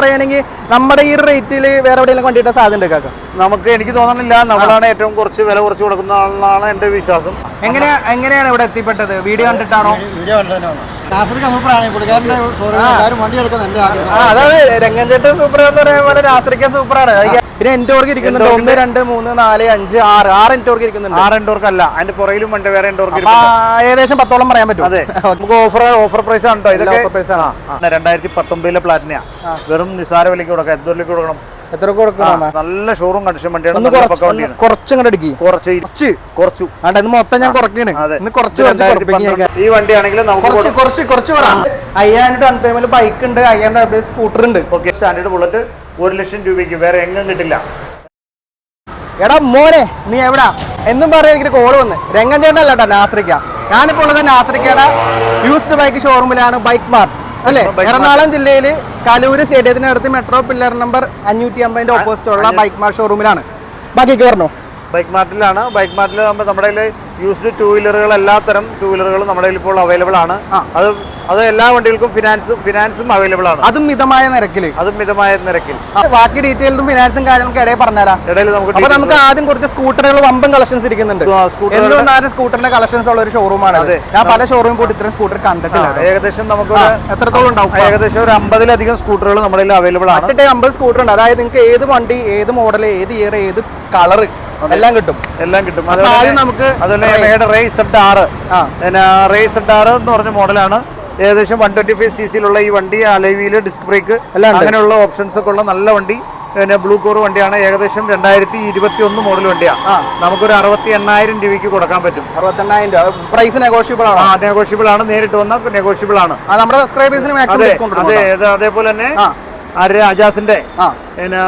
പറയുകയാണെങ്കിൽ നമ്മുടെ ഈ റേറ്റിൽ വേറെ എവിടെയെങ്കിലും കൊണ്ടിട്ട് സാധ്യത ഉണ്ട് കാക്ക? നമുക്ക് എനിക്ക് തോന്നുന്നില്ല. നമ്മളാണ് ഏറ്റവും കുറച്ച് വില കുറച്ച് കൊടുക്കുന്നതാണ് എന്റെ വിശ്വാസം. എങ്ങനെയാ എങ്ങനെയാണ് ഇവിടെ എത്തിപ്പെട്ടത്? വീഡിയോ കണ്ടിട്ടാണോ? വീഡിയോ അതായത് അതാണ് രംഗഞ്ചേട്ടൻ സൂപ്പർ എന്ന് പറയുന്ന പോലെ രാത്രിക്ക് സൂപ്പറാണ് പിന്നെ എൻഡോർക്ക് ഇരിക്കുന്നുണ്ട്. ഒന്ന് രണ്ട് മൂന്ന് നാല് അഞ്ച് ആറ്. ആറ് എൻഡോർക്ക് ഇരിക്കുന്നുണ്ട്. ആറ് എൻഡോർക്ക് അല്ല. അതിന്റെ പുറയിലും വണ്ടി വേറെ എൻഡോർക്ക് ഏകദേശം പത്തോളം പറയാൻ പറ്റും. അതെ. നമുക്ക് ഓഫർ ഓഫർ പ്രൈസ് ആണ് കേട്ടോ ഇതൊക്കെ. രണ്ടായിരത്തി പത്തൊമ്പതിലെ പ്ലാറ്റിനാ വെറും നിസാര വിലയ്ക്ക് കൊടുക്കാം. എന്തോരിലേക്ക് കൊടുക്കണം? എത്ര കൊടുക്കണം നല്ല ഷോറൂം കണ്ടീഷൻ വണ്ടിയാണ്. കുറച്ചും നല്ല കുറച്ച് കുറച്ച് കുറച്ച് കുറച്ചു ആണ്ട ഇത് മൊത്തം ഞാൻ കുറയ്ക്കാണ്. ഇന്ന് കുറച്ച്. ഈ വണ്ടിയാണെങ്കിൽ കുറച്ച് കുറച്ച് കുറച്ച് പറ അയ്യായിരം ഡൗൺ പേയ്മെന്റ് ബൈക്ക് ഉണ്ട് അയ്യായിരം ഡൗൺ പേയ്മെന്റ് സ്കൂട്ടർ ഉണ്ട്. ഓക്കെ സ്റ്റാൻഡേർഡ് ബുള്ളറ്റ് ഒരു ലക്ഷം രൂപയ്ക്ക് വേറെ എങ്ങും കിട്ടില്ല. എടാ മോനെ നീ എവിടാ? എന്നും പറയാൻ എനിക്ക് കോൾ വന്ന്. രംഗൻ ചേട്ടൻ അല്ല കേട്ടോ നാസ്രിക്ക ഞാനിപ്പോൾ ഉള്ളത് നാസ്രിക്കയുടെ യൂസ്ഡ് ബൈക്ക് ഷോറൂമിലാണ് ബൈക്ക് മാർട്ട് അല്ലേ. എറണാകുളം ജില്ലയിൽ കലൂര് സ്റ്റേഡിയത്തിനടുത്ത് മെട്രോ പില്ലർ നമ്പർ അഞ്ഞൂറ്റി അമ്പതിന്റെ ഓപ്പോസിറ്റ് ഉള്ള ബൈക്ക് മാർട്ട് ഷോറൂമിലാണ് ബാക്കി കയറണോ ബൈക്ക് മാർട്ടിലാണ് ബൈക്ക് മാർട്ടിൽ നമ്മുടെ യൂസ്ഡ് ടൂ വീലറുകൾ എല്ലാത്തരം ടൂ വീലറുകളും നമ്മുടെ ഇപ്പോൾ അവൈലബിൾ ആണ്. അത് അത് എല്ലാ വണ്ടികൾക്കും ഫിനാൻസും ഫിനാൻസും അവൈലബിൾ ആണ്. അതും മിതമായ നിരക്കിൽ അതും മിതമായ നിരക്കിൽ. ബാക്കി ഡീറ്റെയിൽസും ഫിനാൻസും കാര്യങ്ങളൊക്കെ ഇടയിൽ പറഞ്ഞുതരാം. ഇടയിൽ നമുക്ക് അപ്പൊ നമുക്ക് ആദ്യം കുറച്ച് സ്കൂട്ടറുകൾ വമ്പൻ കളക്ഷൻസ് ഇരിക്കുന്നുണ്ട്. എന്തുകൊണ്ടാണ് സ്കൂട്ടറിന്റെ കളക്ഷൻസ് ഉള്ള ഒരു ഷോറൂമാണ് ഞാൻ പല ഷോറൂമിൽ പോയിട്ട് ഇത്രയും സ്കൂട്ടർ കണ്ടിട്ടില്ല ഏകദേശം നമുക്ക് എത്രത്തോളം ഉണ്ടാവും? ഏകദേശം ഒരു അമ്പതിലധികം സ്കൂട്ടറുകൾ നമ്മുടെ അവൈലബിൾ ആണ്. അമ്പത് സ്കൂട്ടർ ഉണ്ട്. അതായത് നിങ്ങൾക്ക് ഏത് വണ്ടി ഏത് മോഡൽ ഏത് ഇയർ ഏത് കളർ എല്ലാം കിട്ടും. എല്ലാം കിട്ടും. ആദ്യം നമുക്ക് അതുപോലെ ആറ് ആ. പിന്നെ ആറ് എന്ന് പറഞ്ഞ മോഡലാണ്. ഏകദേശം വൺ ട്വന്റി ഫൈവ് സി സിയിലുള്ള ഈ വണ്ടി അലവിയിൽ ഡിസ്ക് ബ്രേക്ക്. അങ്ങനെയുള്ള ഓപ്ഷൻസ് ഒക്കെ ഉള്ള നല്ല വണ്ടി. പിന്നെ ബ്ലൂ കോർ വണ്ടിയാണ്. ഏകദേശം രണ്ടായിരത്തി ഇരുപത്തി ഒന്ന് മോഡൽ വണ്ടിയാണ് നമുക്കൊരു അറുപത്തി എണ്ണായിരം രൂപയ്ക്ക് കൊടുക്കാൻ പറ്റും. അറുപത്തെണ്ണായിരം രൂപ. പ്രൈസ് നെഗോഷ്യബിൾ ആ ആണ്. നെഗോഷ്യബിൾ ആണ്. നേരിട്ട് വന്നാൽ നെഗോഷ്യബിൾ ആണ്. നമ്മുടെ സബ്സ്ക്രൈബേഴ്സിന് അതെ. അതേപോലെ തന്നെ ആ. അജാസിന്റെ ആ. പിന്നെ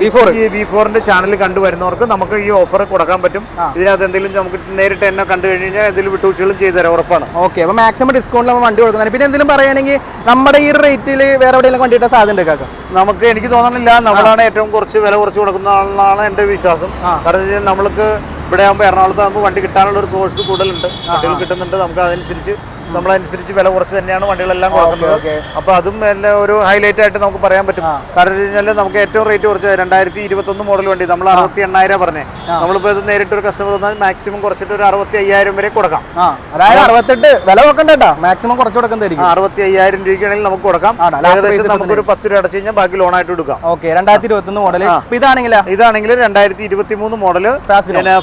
ബി ഫോർ. ഈ ബി ഫോറിന്റെ ചാനൽ കണ്ടുവരുന്നവർക്ക് നമുക്ക് ഈ ഓഫർ കൊടുക്കാൻ പറ്റും. ഇതിനകത്ത് എന്തെങ്കിലും നമുക്ക് നേരിട്ട് എന്നെ കണ്ടു കഴിഞ്ഞാൽ എന്തെങ്കിലും വിട്ടുവീഴ്ചകളും ചെയ്തു തരാം ഉറപ്പാണ്. ഓക്കെ അപ്പൊ മാക്സിമം ഡിസ്കൗണ്ട് നമ്മൾ വണ്ടി കൊടുക്കുന്നത് പിന്നെ എന്തെങ്കിലും പറയുകയാണെങ്കിൽ നമ്മുടെ ഈ റേറ്റിൽ വേറെ എവിടെയെങ്കിലും കൊണ്ടിട്ട് സാധ്യത ഉണ്ടാക്കാം നമുക്ക് എനിക്ക് തോന്നുന്നില്ല നമ്മളാണ് ഏറ്റവും കുറച്ച് വില കുറച്ച് കൊടുക്കുന്നതാണ് എന്റെ വിശ്വാസം. കാരണം നമ്മൾക്ക് ഇവിടെ ആകുമ്പോൾ എറണാകുളത്ത് ആകുമ്പോൾ വണ്ടി കിട്ടാനുള്ള ഒരു സോഴ്സ് കൂടുതലുണ്ട് വണ്ടികൾ കിട്ടുന്നുണ്ട്. നമുക്ക് അതനുസരിച്ച് നമ്മളനുസരിച്ച് വില കുറച്ച് തന്നെയാണ് വണ്ടികളെല്ലാം കൊടുക്കുന്നത്. അപ്പോൾ അപ്പൊ അതും എല്ലാം ഒരു ഹൈലൈറ്റ് ആയിട്ട് നമുക്ക് പറയാൻ പറ്റും. കാരണം കഴിഞ്ഞാൽ നമുക്ക് ഏറ്റവും റേറ്റ് കുറച്ച് രണ്ടായിരത്തി ഇരുപത്തൊന്ന് മോഡൽ വണ്ടി. നമ്മൾ അറുപത്തി എണ്ണായിരം പറഞ്ഞേ. നമ്മളിപ്പോൾ ഇത് നേരിട്ട് ഒരു കസ്റ്റമർ തന്നാൽ മാക്സിമം കുറച്ചിട്ട് ഒരു അറുപത്തി അയ്യായിരം വരെ കൊടുക്കാം. അതായത് അറുപത്തെട്ട് വില വെക്കണ്ട മാക്സിമം കുറച്ച് കൊടുക്കുന്നതായിരിക്കും അറുപത്തി അയ്യായിരം രൂപയ്ക്കാണെങ്കിൽ നമുക്ക് കൊടുക്കാം. ഏകദേശം നമുക്ക് ഒരു പത്ത് രൂപ അടച്ചു കഴിഞ്ഞാൽ ബാക്കി ലോണായിട്ട് എടുക്കാം. ഓക്കെ രണ്ടായിരത്തി ഇരുപത്തി ഒന്ന് മോഡൽ ഇതാണെങ്കിൽ ഇതാണെങ്കിലോ ഇതാണെങ്കിൽ രണ്ടായിരത്തി ഇരുപത്തി മൂന്ന് മോഡൽ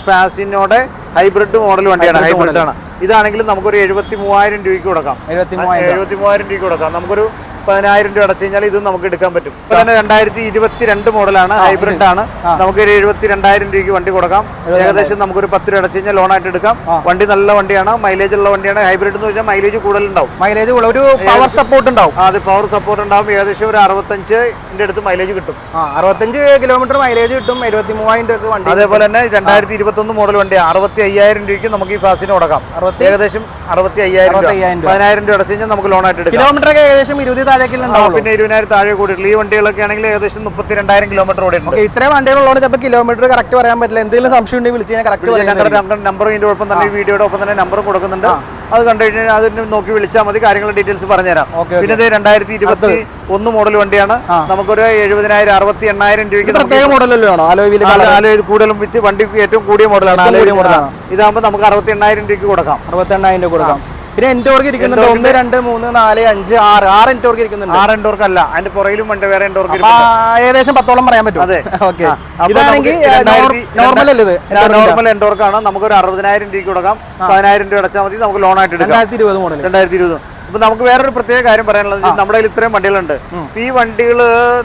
ഫാസിനോടെ ഹൈബ്രിഡ് മോഡൽ വണ്ടിയാണ് ഹൈബ്രിഡ് ആണ്. ഇതാണെങ്കിലും നമുക്കൊരു എഴുപത്തി മൂവായിരം രൂപയ്ക്ക് കൊടുക്കാം. എഴുപത്തി മൂവായിരം രൂപയ്ക്ക് കൊടുക്കാം. നമുക്കൊരു പതിനായിരം രൂപ അടച്ചു കഴിഞ്ഞാൽ ഇതും നമുക്ക് എടുക്കാൻ പറ്റും. ഇപ്പൊ തന്നെ രണ്ടായിരത്തി ഇരുപത്തി രണ്ട് മോഡലാണ് ഹൈബ്രിഡ് ആണ് നമുക്ക് ഒരു എഴുപത്തി രണ്ടായിരം രൂപയ്ക്ക് വണ്ടി കൊടുക്കാം. ഏകദേശം നമുക്കൊരു പത്ത് രൂപ അടച്ചു കഴിഞ്ഞാൽ ലോണായിട്ട് എടുക്കാം. വണ്ടി നല്ല വണ്ടിയാണ് മൈലേജ് ഉള്ള വണ്ടിയാണ്. ഹൈബ്രിഡ് എന്ന് വെച്ചാൽ മൈലേജ് കൂടുതലുണ്ടാവും. മൈലേജ് ഒരു പവർ സപ്പോർട്ട് ഉണ്ടാവും. അത് പവർ സപ്പോർട്ട് ഉണ്ടാവും. ഏകദേശം ഒരു അറുപത്തഞ്ചിന്റെ അടുത്ത് മൈലേജ് കിട്ടും. അറുപത്തഞ്ച് കിലോമീറ്റർ മൈലേജ് കിട്ടും എഴുപത്തി മൂവായിരം രൂപ വണ്ടി അതേപോലെ തന്നെ രണ്ടായിരത്തി ഇരുപത്തി ഒന്ന് മോഡൽ വണ്ടി അറുപത്തി അയ്യായിരം രൂപയ്ക്ക് നമുക്ക് ഈ ഫാസിന് കൊടുക്കാം. ഏകദേശം അറുപത്തി അയ്യായിരം രൂപ. 65,000 രൂപ. പതിനായിരം രൂപ അടച്ചു കഴിഞ്ഞാൽ നമുക്ക് ലോണായിട്ട് എടുക്കാം. കിലോമീറ്റർ ഏകദേശം ഇരുപത് പിന്നെ ഇരുപതിനായിരം താഴെ കൂടിയിട്ടില്ല ഈ വണ്ടികളൊക്കെ ആണെങ്കിൽ ഏകദേശം മുപ്പത്തി രണ്ടായിരം കിലോമീറ്റർ ഓടിയിട്ടുണ്ട് ഓക്കെ ഇത്രയും വണ്ടികളുള്ളതുകൊണ്ട് ചിലപ്പോൾ കിലോമീറ്റർ കറക്റ്റ് പറയാൻ പറ്റില്ല. എന്തെങ്കിലും സംശയം ഉണ്ടെങ്കിൽ വിളിച്ച് ഞാൻ കറക്റ്റ് നമ്പർ ഇതിന്റെ ഒപ്പം തന്നെ ഈ വീഡിയോയുടെ ഒപ്പം തന്നെ നമ്പറും കൊടുക്കുന്നുണ്ട്. അത് കണ്ടു കഴിഞ്ഞാൽ അതിന് നോക്കി വിളിച്ചാൽ മതി. കാര്യങ്ങളുടെ ഡീറ്റെയിൽസ് പറഞ്ഞുതരാം. പിന്നെ ഇത് രണ്ടായിരത്തി ഇരുപത്തി ഒന്ന് മോഡൽ വണ്ടിയാണ്. നമുക്കൊരു എഴുപതിനായിരം അറുപത്തി എണ്ണായിരം രൂപയ്ക്ക് പ്രത്യേക മോഡലല്ലോ ആണോ അലോയിൽ ആല- ആല ഇത് കൂടുതലും വിറ്റ് വണ്ടി ഏറ്റവും കൂടിയ മോഡലാണ് ഏറ്റവും മോഡലാണ്. ഇതാകുമ്പോൾ നമുക്ക് അറുപത്തി എണ്ണായിരം രൂപയ്ക്ക് കൊടുക്കാം. അറുപത്തി എണ്ണായിരം രൂപ കൊടുക്കാം. പിന്നെ എൻഡോർക്ക് ഇരിക്കുന്നുണ്ട്. ഒന്ന് രണ്ട് മൂന്ന് നാല് അഞ്ച് ആറ്. ആറ് എൻഡോർക്ക് ഇരിക്കുന്നുണ്ട്. ആറ് എൻഡോർക്ക് അല്ല. അതിന്റെ പുറയിലും വണ്ടി വേറെ എൻഡോർക്ക് ഏകദേശം പത്തോളം പറയാൻ പറ്റും. അതെ. ഓക്കെ ഇതാണെങ്കിൽ നോർമൽ അല്ലേ ഇത്? നോർമൽ എൻഡോർക്ക് ആണ്. നമുക്ക് ഒരു അറുപതിനായിരം രൂപയ്ക്ക് കൊടുക്കാം. പതിനായിരം രൂപ അടച്ചാൽ മതി. നമുക്ക് ലോൺ ആയിട്ട് എടുക്കാം. രണ്ടായിരത്തി ഇരുപത് മോഡൽ രണ്ടായിരത്തി ഇരുപത്. അപ്പൊ നമുക്ക് വേറൊരു പ്രത്യേക കാര്യം പറയാനുള്ളത്. നമ്മുടെ കയ്യിൽ ഇത്രയും വണ്ടികളുണ്ട്. ഈ വണ്ടികൾ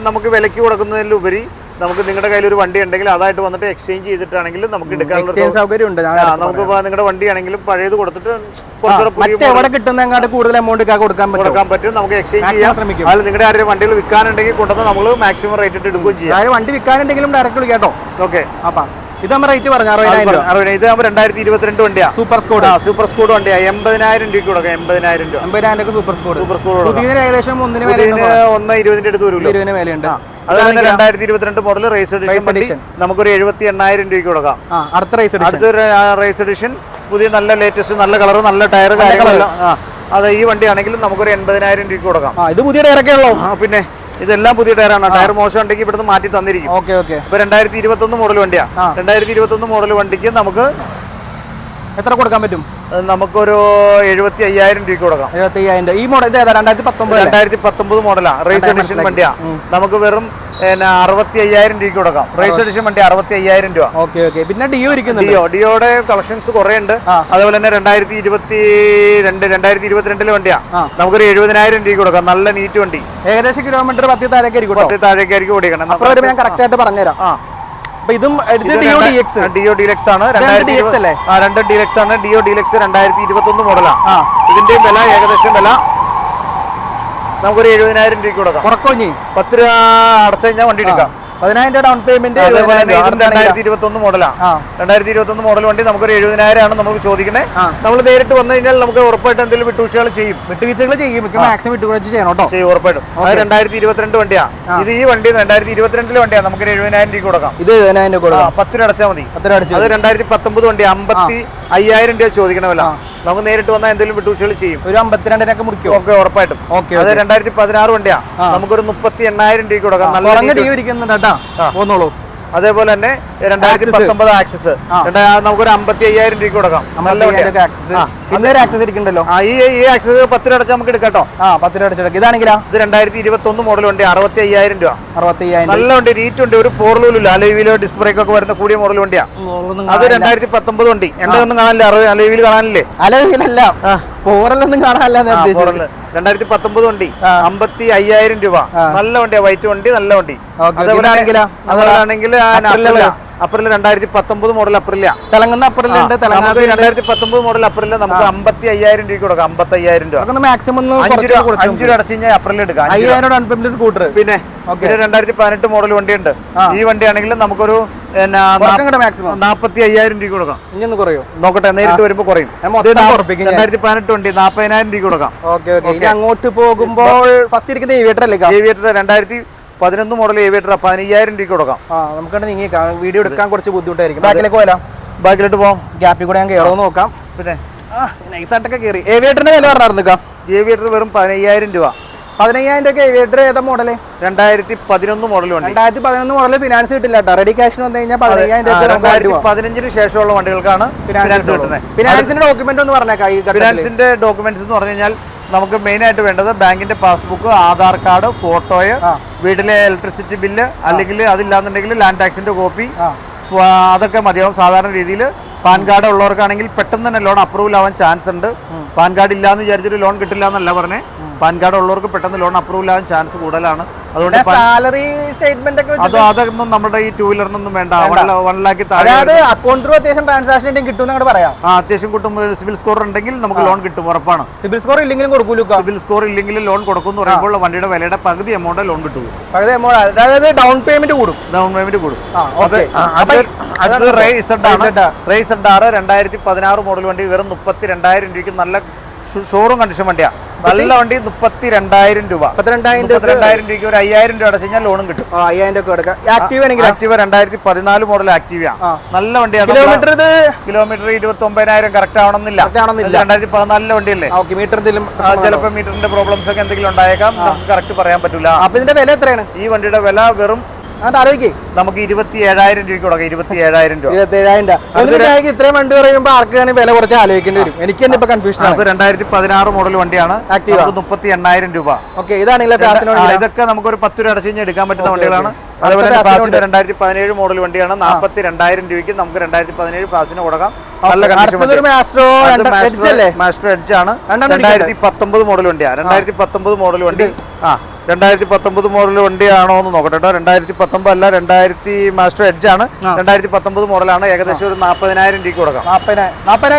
നമുക്ക് വിലക്ക് കൊടുക്കുന്നതിലുപരി നമുക്ക് നിങ്ങളുടെ കയ്യിൽ ഒരു വണ്ടി ഉണ്ടെങ്കിൽ അതായിട്ട് വന്നിട്ട് എക്സ്ചേഞ്ച് ചെയ്തിട്ടാണെങ്കിലും നമുക്ക് എടുക്കാനുള്ള സൗകര്യം ഉണ്ട് നമുക്ക് നിങ്ങളുടെ വണ്ടി ആണെങ്കിലും പഴയത് കൊടുത്തിട്ട് കുറച്ചുകൂടെ കിട്ടുന്നതിനെക്കാട്ട് കൂടുതൽ എമൗണ്ട് കൊടുക്കാൻ പറ്റും? കൊടുക്കാൻ പറ്റും. നമുക്ക് എക്സ്ചേഞ്ച് ചെയ്യാൻ ചെയ്യാം. ശ്രമിക്കും. അതിൽ നിങ്ങളുടെ ആരും വണ്ടികൾ വിൽക്കാനുണ്ടെങ്കിൽ കൊണ്ടുവന്ന് നമ്മൾ മാക്സിമം റേറ്റ് ഇട്ട് എടുക്കുകയും ചെയ്യാം. വണ്ടി വിൽക്കാനുണ്ടെങ്കിലും ഡയറക്റ്റ് വിളിക്കാട്ടോ ഓക്കെ അപ്പൊ. ഇത് നമ്മൾ റേറ്റ് പറഞ്ഞു അറുപതിനായിരം രൂപ. അറുപത് ഇത് നമ്മൾ രണ്ടായിരത്തി ഇരുപത്തിരണ്ട് വണ്ടിയാ സൂപ്പർ സ്കോഡ് സൂപ്പർ സ്കോഡ് വണ്ടിയാ. എൺപതിനായിരം രൂപ കൊടുക്കാം എൺപതിനായിരം രൂപ. എൺപതിനായിരം രൂപ സൂപ്പർ സ്കോഡ് സൂപ്പർ സ്കോഡ് പുതിയതിന് ഏകദേശം ഒന്നിന് വില ഇതിന് ഒന്ന് ഇരുപതിന്റെ അടുത്ത് വരും ഇരുപതിന് വിലയുണ്ട് അത് തന്നെ രണ്ടായിരത്തി ഇരുപത്തിരണ്ട് മോഡൽ റേസ് എഡിഷൻ വണ്ടി. നമുക്കൊരു എഴുപത്തി എണ്ണായിരം രൂപയ്ക്ക് കൊടുക്കാം. അടുത്ത റേസ് അടുത്ത റേസ് എഡിഷൻ പുതിയ നല്ല ലേറ്റസ്റ്റ് നല്ല കളർ നല്ല ടയർ കാര്യങ്ങളെല്ലാം. അതെ ഈ വണ്ടിയാണെങ്കിലും നമുക്കൊരു എൺപതിനായിരം രൂപയ്ക്ക് കൊടുക്കാം. ഇത് പുതിയ ടയറൊക്കെ ഉള്ളൂ? പിന്നെ ഇതെല്ലാം പുതിയ ടയറാണ്. ടയർ മോശം ഉണ്ടെങ്കിൽ ഇവിടുന്ന് മാറ്റി തന്നിരിക്കും. Okay okay. ഇപ്പൊ രണ്ടായിരത്തി ഇരുപത്തി ഒന്ന് മോഡൽ വണ്ടിയാ. രണ്ടായിരത്തി ഇരുപത്തി ഒന്ന് മോഡൽ വണ്ടിക്ക് നമുക്ക് എത്ര കൊടുക്കാൻ പറ്റും? നമുക്കൊരു എഴുപത്തി അയ്യായിരം രൂപയ്ക്ക് കൊടുക്കാം. എഴുപത്തി അയ്യായിരം ഈ മോഡൽ രണ്ടായിരത്തി പത്തൊമ്പത് രണ്ടായിരത്തി പത്തൊമ്പത് മോഡലാണ് റേസ് എഡിഷൻ മനസ്സിലാക്കി. വണ്ടിയാ. നമുക്ക് വെറും പിന്നെ അറുപത്തി അയ്യായിരം രൂപയ്ക്ക് കൊടുക്കാം. റേസ് എഡിഷൻ വണ്ടി അറുപത്തി അയ്യായിരം രൂപ. Okay okay. പിന്നെ ഡിയോ ഇരിക്കുന്നുണ്ട്. ഡിയോ ഡിയോയുടെ കളക്ഷൻസ് കുറേ ഉണ്ട്. അതുപോലെ തന്നെ രണ്ടായിരത്തി ഇരുപത്തി രണ്ട് രണ്ടായിരത്തി ഇരുപത്തിരണ്ടിലെ വണ്ടിയാ. നമുക്കൊരു എഴുപതിനായിരം രൂപയ്ക്ക് കൊടുക്കാം. നല്ല നീറ്റ് വണ്ടി. ഏകദേശം കിലോമീറ്റർ പത്തി താഴേക്കായിരിക്കും പത്തി താഴേക്കായിരിക്കും ഓടിക്കണം അപ്പൊ വരുമ്പോ ഞാൻ കറക്റ്റ് ആയിട്ട് പറഞ്ഞുതരാം. ആ. ഇതും ഡിഒ ഡിയോ ഡി എക്സ് ആണ്. രണ്ട് ഡീലക്സ് ആണ്. ഡിയോ ഡീലക്സ് രണ്ടായിരത്തി ഇരുപത്തി ഒന്ന് മോഡലാണ് ഇതിന്റെ വില ഏകദേശം വില നമുക്കൊരു എഴുപതിനായിരം രൂപ കൊടുക്കാം. കുറക്കോ ഇനി? പത്ത് രൂപ അടച്ചു കഴിഞ്ഞാൽ വണ്ടി എടുക്കാം. പതിനായിരം രൂപ ഡൗൺ പേയ്മെന്റ് രണ്ടായിരത്തി ഇരുപത്തി ഒന്ന് മോഡലാണ് രണ്ടായിരത്തി ഇരുപത്തി ഒന്ന് മോഡൽ വണ്ടി നമുക്കൊരു എഴുപതിനായിരം ആണ് നമുക്ക് ചോദിക്കുന്നത് നമ്മൾ നേരിട്ട് വന്നു കഴിഞ്ഞാൽ നമുക്ക് ഉറപ്പായിട്ട് എന്തെങ്കിലും വിട്ടുവീഴ്ചകൾ ചെയ്യും. വിട്ടുവീഴ്ചകൾ ചെയ്യും. മാക്സിമം വിട്ടുവീഴ്ച ചെയ്യണം കേട്ടോ. ചെയ്യും ഉറപ്പായിട്ടും. അത് രണ്ടായിരത്തി ഇരുപത്തിരണ്ട് വണ്ടിയാണ് ഇത് ഈ വണ്ടി രണ്ടായിരത്തി ഇരുപത്തിരണ്ടിലെ വണ്ടിയാണ് നമുക്ക് എഴുപതിനായിരം രൂപ കൊടുക്കാം. ഇത് എഴുപതിനായിരം രൂപ കൊടുക്കാം. പത്ത് രൂപ അടച്ചാൽ മതി. പത്ത് രൂപ അത് രണ്ടായിരത്തി പത്തൊമ്പത് വണ്ടി അമ്പത്തി അയ്യായിരം രൂപ ചോദിക്കണമല്ല. നമുക്ക് നേരിട്ട് വന്നാൽ എന്തെങ്കിലും വിട്ടുവീഴ്ചകൾ ചെയ്യും. ഒരു അമ്പത്തിരണ്ടിനൊക്കെ മുറിക്കും ഓക്കെ ഉറപ്പായിട്ടും. ഓക്കെ അത് രണ്ടായിരത്തി പതിനാറ് വണ്ടിയാ. നമുക്കൊരു മുപ്പത്തി എണ്ണായിരം രൂപ കൊടുക്കാം. നല്ല ഇരിക്കുന്നുണ്ട് കേട്ടാ. പോന്നോളൂ. അതേപോലെ തന്നെ രണ്ടായിരത്തി പത്തൊമ്പത് ആക്സസ് നമുക്കൊരു അമ്പത്തി അയ്യായിരം രൂപ കൊടുക്കാം ആ ഈ ഈ ആക്സസ് പത്ത് രൂപ അടച്ച നമുക്ക് എടുക്കാം കേട്ടോ ആ പത്ത് രൂപ അടച്ചെടുക്കാം ഇതാണെങ്കിലാ? ഇത് രണ്ടായിരത്തി ഇരുപത്തി ഒന്ന് മോഡൽ വണ്ടി അറുപത്തി അയ്യായിരം രൂപ. അറുപത്തി അയ്യായിരം നല്ല വണ്ടി റീറ്റ് ഉണ്ട് ഒരു പോർലൂലില്ല അലവിലോ ഡിസ്ക് ബ്രേക്ക് ഒക്കെ വരുന്ന കൂടിയ മോഡൽ വണ്ടിയാ. അത് രണ്ടായിരത്തി പത്തൊമ്പത് വണ്ടി. എന്റെ ഒന്നും കാണാനില്ല. അലവിൽ കാണാനില്ലേ? അല്ലെങ്കിലല്ല പോറലൊന്നും കാണാനല്ല. രണ്ടായിരത്തി പത്തൊമ്പത് വണ്ടി അമ്പത്തി അയ്യായിരം രൂപ. നല്ല വണ്ടിയാ വൈറ്റ് വണ്ടി നല്ല വണ്ടി. അതെവിടെ ആണെങ്കിലും അപ്രിൽ രണ്ടായിരത്തി പത്തൊമ്പത് മോഡൽ അപ്രില്ല തിളങ്ങുന്ന അപ്രിൽ രണ്ടായിരത്തി പത്തൊമ്പത് മോഡൽ അപ്രിൽ നമുക്ക് അമ്പത്തി അയ്യായിരം രൂപ കൊടുക്കാം അമ്പത്തി അയ്യായിരം രൂപ മാക്സിമം അഞ്ച് രൂപ അഞ്ച് രൂപ അടച്ചു കഴിഞ്ഞാൽ അപ്രിൽ എടുക്കാം. അയ്യായിരം പേയ്മെന്റ് സ്കൂട്ടർ പിന്നെ രണ്ടായിരത്തി പതിനെട്ട് മോഡൽ വണ്ടിയുണ്ട്. ഈ വണ്ടിയാണെങ്കിൽ നമുക്കൊരു കുറക്കങ്ങടെ മാക്സിമം നാപ്പത്തി അയ്യായിരം രൂപ കൊടുക്കാം. ഇനി ഒന്ന് കുറയോ? നോക്കട്ടെ നേരിട്ട് വരുമ്പോ കുറയും. രണ്ടായിരത്തി പതിനെട്ട് വണ്ടി നാപ്പതിനായിരം രൂപ കൊടുക്കാം. അങ്ങോട്ട് പോകുമ്പോൾ ഫസ്റ്റ് ഇരിക്കുന്ന ഏവിയേറ്റർ അല്ലേ ഏവിയേറ്റർ രണ്ടായിരത്തി പതിനൊന്ന് മോഡൽ ഏവിയേറ്റർ പതിനയ്യായിരം രൂപ കൊടുക്കാം. ആ നമുക്ക് വീഡിയോ എടുക്കാൻ കുറച്ച് ബുദ്ധിമുട്ടായിരിക്കും. ബാക്കിലേക്ക് പോയാലോ? ബാക്കിലോട്ട് പോകാം ഗ്യാപ്പിൽ കൂടെ ഞാൻ കയറുമെന്ന് നോക്കാം. പിന്നെ? നൈസായിട്ടൊക്കെ കയറി ഏവിയേറ്ററിന്റെ വില പറഞ്ഞായിരുന്നു ഏവിയേറ്റർ വെറും പതിനയ്യായിരം രൂപ. പതിനയ്യായിരം രൂപ ഏവിയേറ്റർ ഏതാ മോഡൽ രണ്ടായിരത്തി പതിനൊന്ന് മോഡൽ വണ്ടി. രണ്ടായിരത്തി പതിനൊന്ന് മോഡൽ ഫിനാൻസ് കിട്ടില്ല കേട്ടോ. റെഡി ക്യാഷിന് വന്നു കഴിഞ്ഞാൽ പതിനയ്യായിരം രൂപ രണ്ടായിരത്തി പതിനഞ്ചിന് ശേഷമുള്ള വണ്ടികൾക്കാണ് ഫിനാൻസ് കിട്ടുന്നത്. ഫിനാൻസിന്റെ ഡോക്യുമെന്റ് ഒന്ന് പറഞ്ഞേക്കാം ഫിനാൻസിന്റെ ഡോക്യുമെന്റ്സ് എന്ന് പറഞ്ഞു കഴിഞ്ഞാൽ നമുക്ക് മെയിൻ ആയിട്ട് വേണ്ടത് ബാങ്കിന്റെ പാസ്ബുക്ക് ആധാർ കാർഡ് ഫോട്ടോയ്. വീട്ടിലെ ഇലക്ട്രിസിറ്റി ബില്ല് അല്ലെങ്കിൽ അതില്ലാന്നുണ്ടെങ്കിൽ ലാൻഡ് ടാക്സിന്റെ കോപ്പി. അതൊക്കെ മതിയാവും. സാധാരണ രീതിയിൽ പാൻ കാർഡ് ഉള്ളവർക്കാണെങ്കിൽ പെട്ടെന്ന് തന്നെ ലോൺ അപ്രൂവൽ ആവാൻ ചാൻസ് ഉണ്ട്. പാൻ കാർഡ് ഇല്ലാന്ന് വിചാരിച്ചിട്ട് ലോൺ കിട്ടില്ല എന്നല്ല പറഞ്ഞേ. പാൻ കാർഡ് ഉള്ളവർക്ക് പെട്ടെന്ന് ലോൺ അപ്രൂവൽ ആകാൻ ചാൻസ് കൂടുതലാണ്. അതുകൊണ്ട് സാലറി സ്റ്റേറ്റ്മെന്റ് ഒക്കെ അത് അതൊന്നും നമ്മുടെ ഈ ടൂ വീലറിനൊന്നും വേണ്ട. വൺ ലാഖ് അതായത് അത്യാവശ്യം ട്രാൻസാക്ഷൻ കിട്ടും പറയാം. ആ അത്യാവശ്യം കിട്ടും. സിബിൽ സ്കോർ ഉണ്ടെങ്കിൽ നമുക്ക് ലോൺ കിട്ടും ഉറപ്പാണ്. സിബിൽ സ്കോർ ഇല്ലെങ്കിലും കൊടുക്കൂലൂ സിബിൽ സ്കോർ ഇല്ലെങ്കിൽ ലോൺ കൊടുക്കും എന്ന് പറയുമ്പോൾ വണ്ടിയുടെ വിലയുടെ പകുതി എമൗണ്ട് ലോൺ കിട്ടും പകുതി എമൗണ്ട് അതായത് ഡൗൺ പേയ്മെന്റ് കൂടും. ഡൗൺ പേയ്മെന്റ് കൂടും. അടുത്തത് റേസ് ആണ്. റേസ് ആറ് രണ്ടായിരത്തി പതിനാറ് മോഡൽ വണ്ടി വെറും മുപ്പത്തി രണ്ടായിരം രൂപയ്ക്ക് നല്ല ഷോറൂം കണ്ടീഷൻ വണ്ടിയാ. നല്ല വണ്ടി മുപ്പത്തി രണ്ടായിരം രൂപ. മുപ്പത്തിരണ്ടായിരം മുപ്പത്തിരണ്ടായിരം രൂപയ്ക്ക് ഒരു അയ്യായിരം രൂപ അടച്ചു കഴിഞ്ഞാൽ ലോണും കിട്ടും. അയ്യായിരം രൂപ ആക്റ്റീവ് ആണെങ്കിൽ ആക്റ്റീവ രണ്ടായിരത്തി പതിനാല് മോഡൽ ആക്റ്റീവ ആ. നല്ല വണ്ടിയാണ്. കിലോമീറ്റർ ഇത്? കിലോമീറ്റർ ഇരുപത്തി ഒമ്പതിനായിരം കറക്റ്റ് ആവണമെന്നില്ല. രണ്ടായിരത്തി പതിനാലിലെ വണ്ടിയല്ലേ? ഓക്കെ മീറ്റർ ചിലപ്പോൾ മീറ്ററിന്റെ പ്രോബ്ലംസ് ഒക്കെ എന്തെങ്കിലും ഉണ്ടായേക്കാം. നമുക്ക് കറക്റ്റ് പറയാൻ പറ്റില്ല അപ്പൊ ഇതിന്റെ വില എത്രയാണ്? ഈ വണ്ടിയുടെ വില വെറും അത് ആലോചിക്കേ. നമുക്ക് ഇരുപത്തി ഏഴായിരം രൂപയ്ക്ക് കൊടുക്കാം. ഇരുപത്തി ഏഴായിരം രൂപ. ഇരുപത്തി ഏഴായിരം രൂപ ഇത്രയും വണ്ടി പറയുമ്പോൾ ആർക്കാണ് വില കുറച്ച് ആലോചിക്കേണ്ടി വരും. എനിക്ക് തന്നെ ഇപ്പൊ കൺഫ്യൂഷൻ അത് രണ്ടായിരത്തി പതിനാറ് മോഡൽ വണ്ടിയാണ് മുപ്പത്തി എണ്ണായിരം രൂപ. ഓക്കെ ആ, ഇതൊക്കെ നമുക്ക് ഒരു പത്ത് രൂപ അടച്ചു കഴിഞ്ഞാൽ എടുക്കാൻ പറ്റുന്ന വണ്ടികളാണ്. അതുപോലെ രണ്ടായിരത്തി പതിനേഴ് മോഡൽ വണ്ടിയാണ്. നാൽപ്പത്തി രണ്ടായിരം രൂപയ്ക്ക് നമുക്ക് രണ്ടായിരത്തി പതിനേഴ് ഫാസിന് കൊടുക്കാം. നല്ല മാസ്റ്റർ എഡ്ജ് ആണ്. രണ്ടായിരത്തി പത്തൊമ്പത് മോഡൽ വണ്ടിയാണ് രണ്ടായിരത്തി പത്തൊമ്പത് മോഡൽ വണ്ടി. ആ രണ്ടായിരത്തി പത്തൊമ്പത് മോഡൽ വണ്ടിയാണോ എന്ന് നോക്കട്ടെ കേട്ടോ. രണ്ടായിരത്തി പത്തൊമ്പത് അല്ല രണ്ടായിരത്തി മാസ്റ്റർ എഡ്ജ് ആണ്. രണ്ടായിരത്തി പത്തൊമ്പത് മോഡലാണ്. ഏകദേശം ഒരു നാൽപ്പതിനായിരം രൂപയ്ക്ക് കൊടുക്കാം.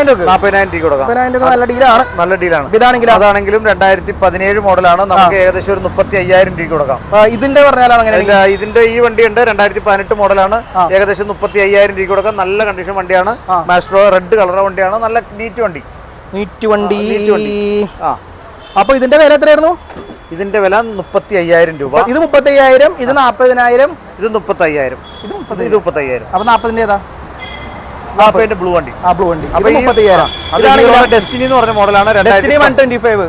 രൂപ കൊടുക്കാം. രൂപ നല്ല ഡീലാണ് നല്ല ഡീലാണ് ഇതാണെങ്കിലും? അതാണെങ്കിലും രണ്ടായിരത്തി പതിനേഴ് മോഡലാണ്. നമുക്ക് ഏകദേശം ഒരു മുപ്പത്തി അയ്യായിരം രൂപ കൊടുക്കാം ഇതിന്റെ പറഞ്ഞാൽ ഇതിന്റെ ഈ വണ്ടിയുണ്ട്. രണ്ടായിരത്തി പതിനെട്ട് മോഡലാണ്. ഏകദേശം മുപ്പത്തി അയ്യായിരം രൂപയ്ക്ക് കൊടുക്കാം നല്ല കണ്ടീഷൻ വണ്ടിയാണ്. മാസ്ട്രോ റെഡ് കളർ വണ്ടിയാണ്. നല്ല നീറ്റ് വണ്ടി. നീറ്റ് വണ്ടി. ആ അപ്പൊ ഇതിന്റെ വില എത്രയായിരുന്നു? ഇതിന്റെ വില മുപ്പത്തി അയ്യായിരം രൂപ ഇത് മുപ്പത്തി അയ്യായിരം ഇത് നാപ്പതിനായിരം. ഇത് മുപ്പത്തി അയ്യായിരം ഇത് മുപ്പത്തി മുപ്പത്തി അയ്യായിരം അപ്പൊ നാപ്പതിന്റെ ഏതാ? നാൽപ്പതിന്റെ ബ്ലൂ വണ്ടി. ആ ബ്ലൂ വണ്ടി. അപ്പൊ ഇത് മുപ്പത്തി അയ്യായിരം അതാണ് ഡെസ്റ്റിനി എന്ന് പറഞ്ഞ മോഡലാണ് ഡെസ്റ്റിനി വൺ ട്വന്റി ഫൈവ്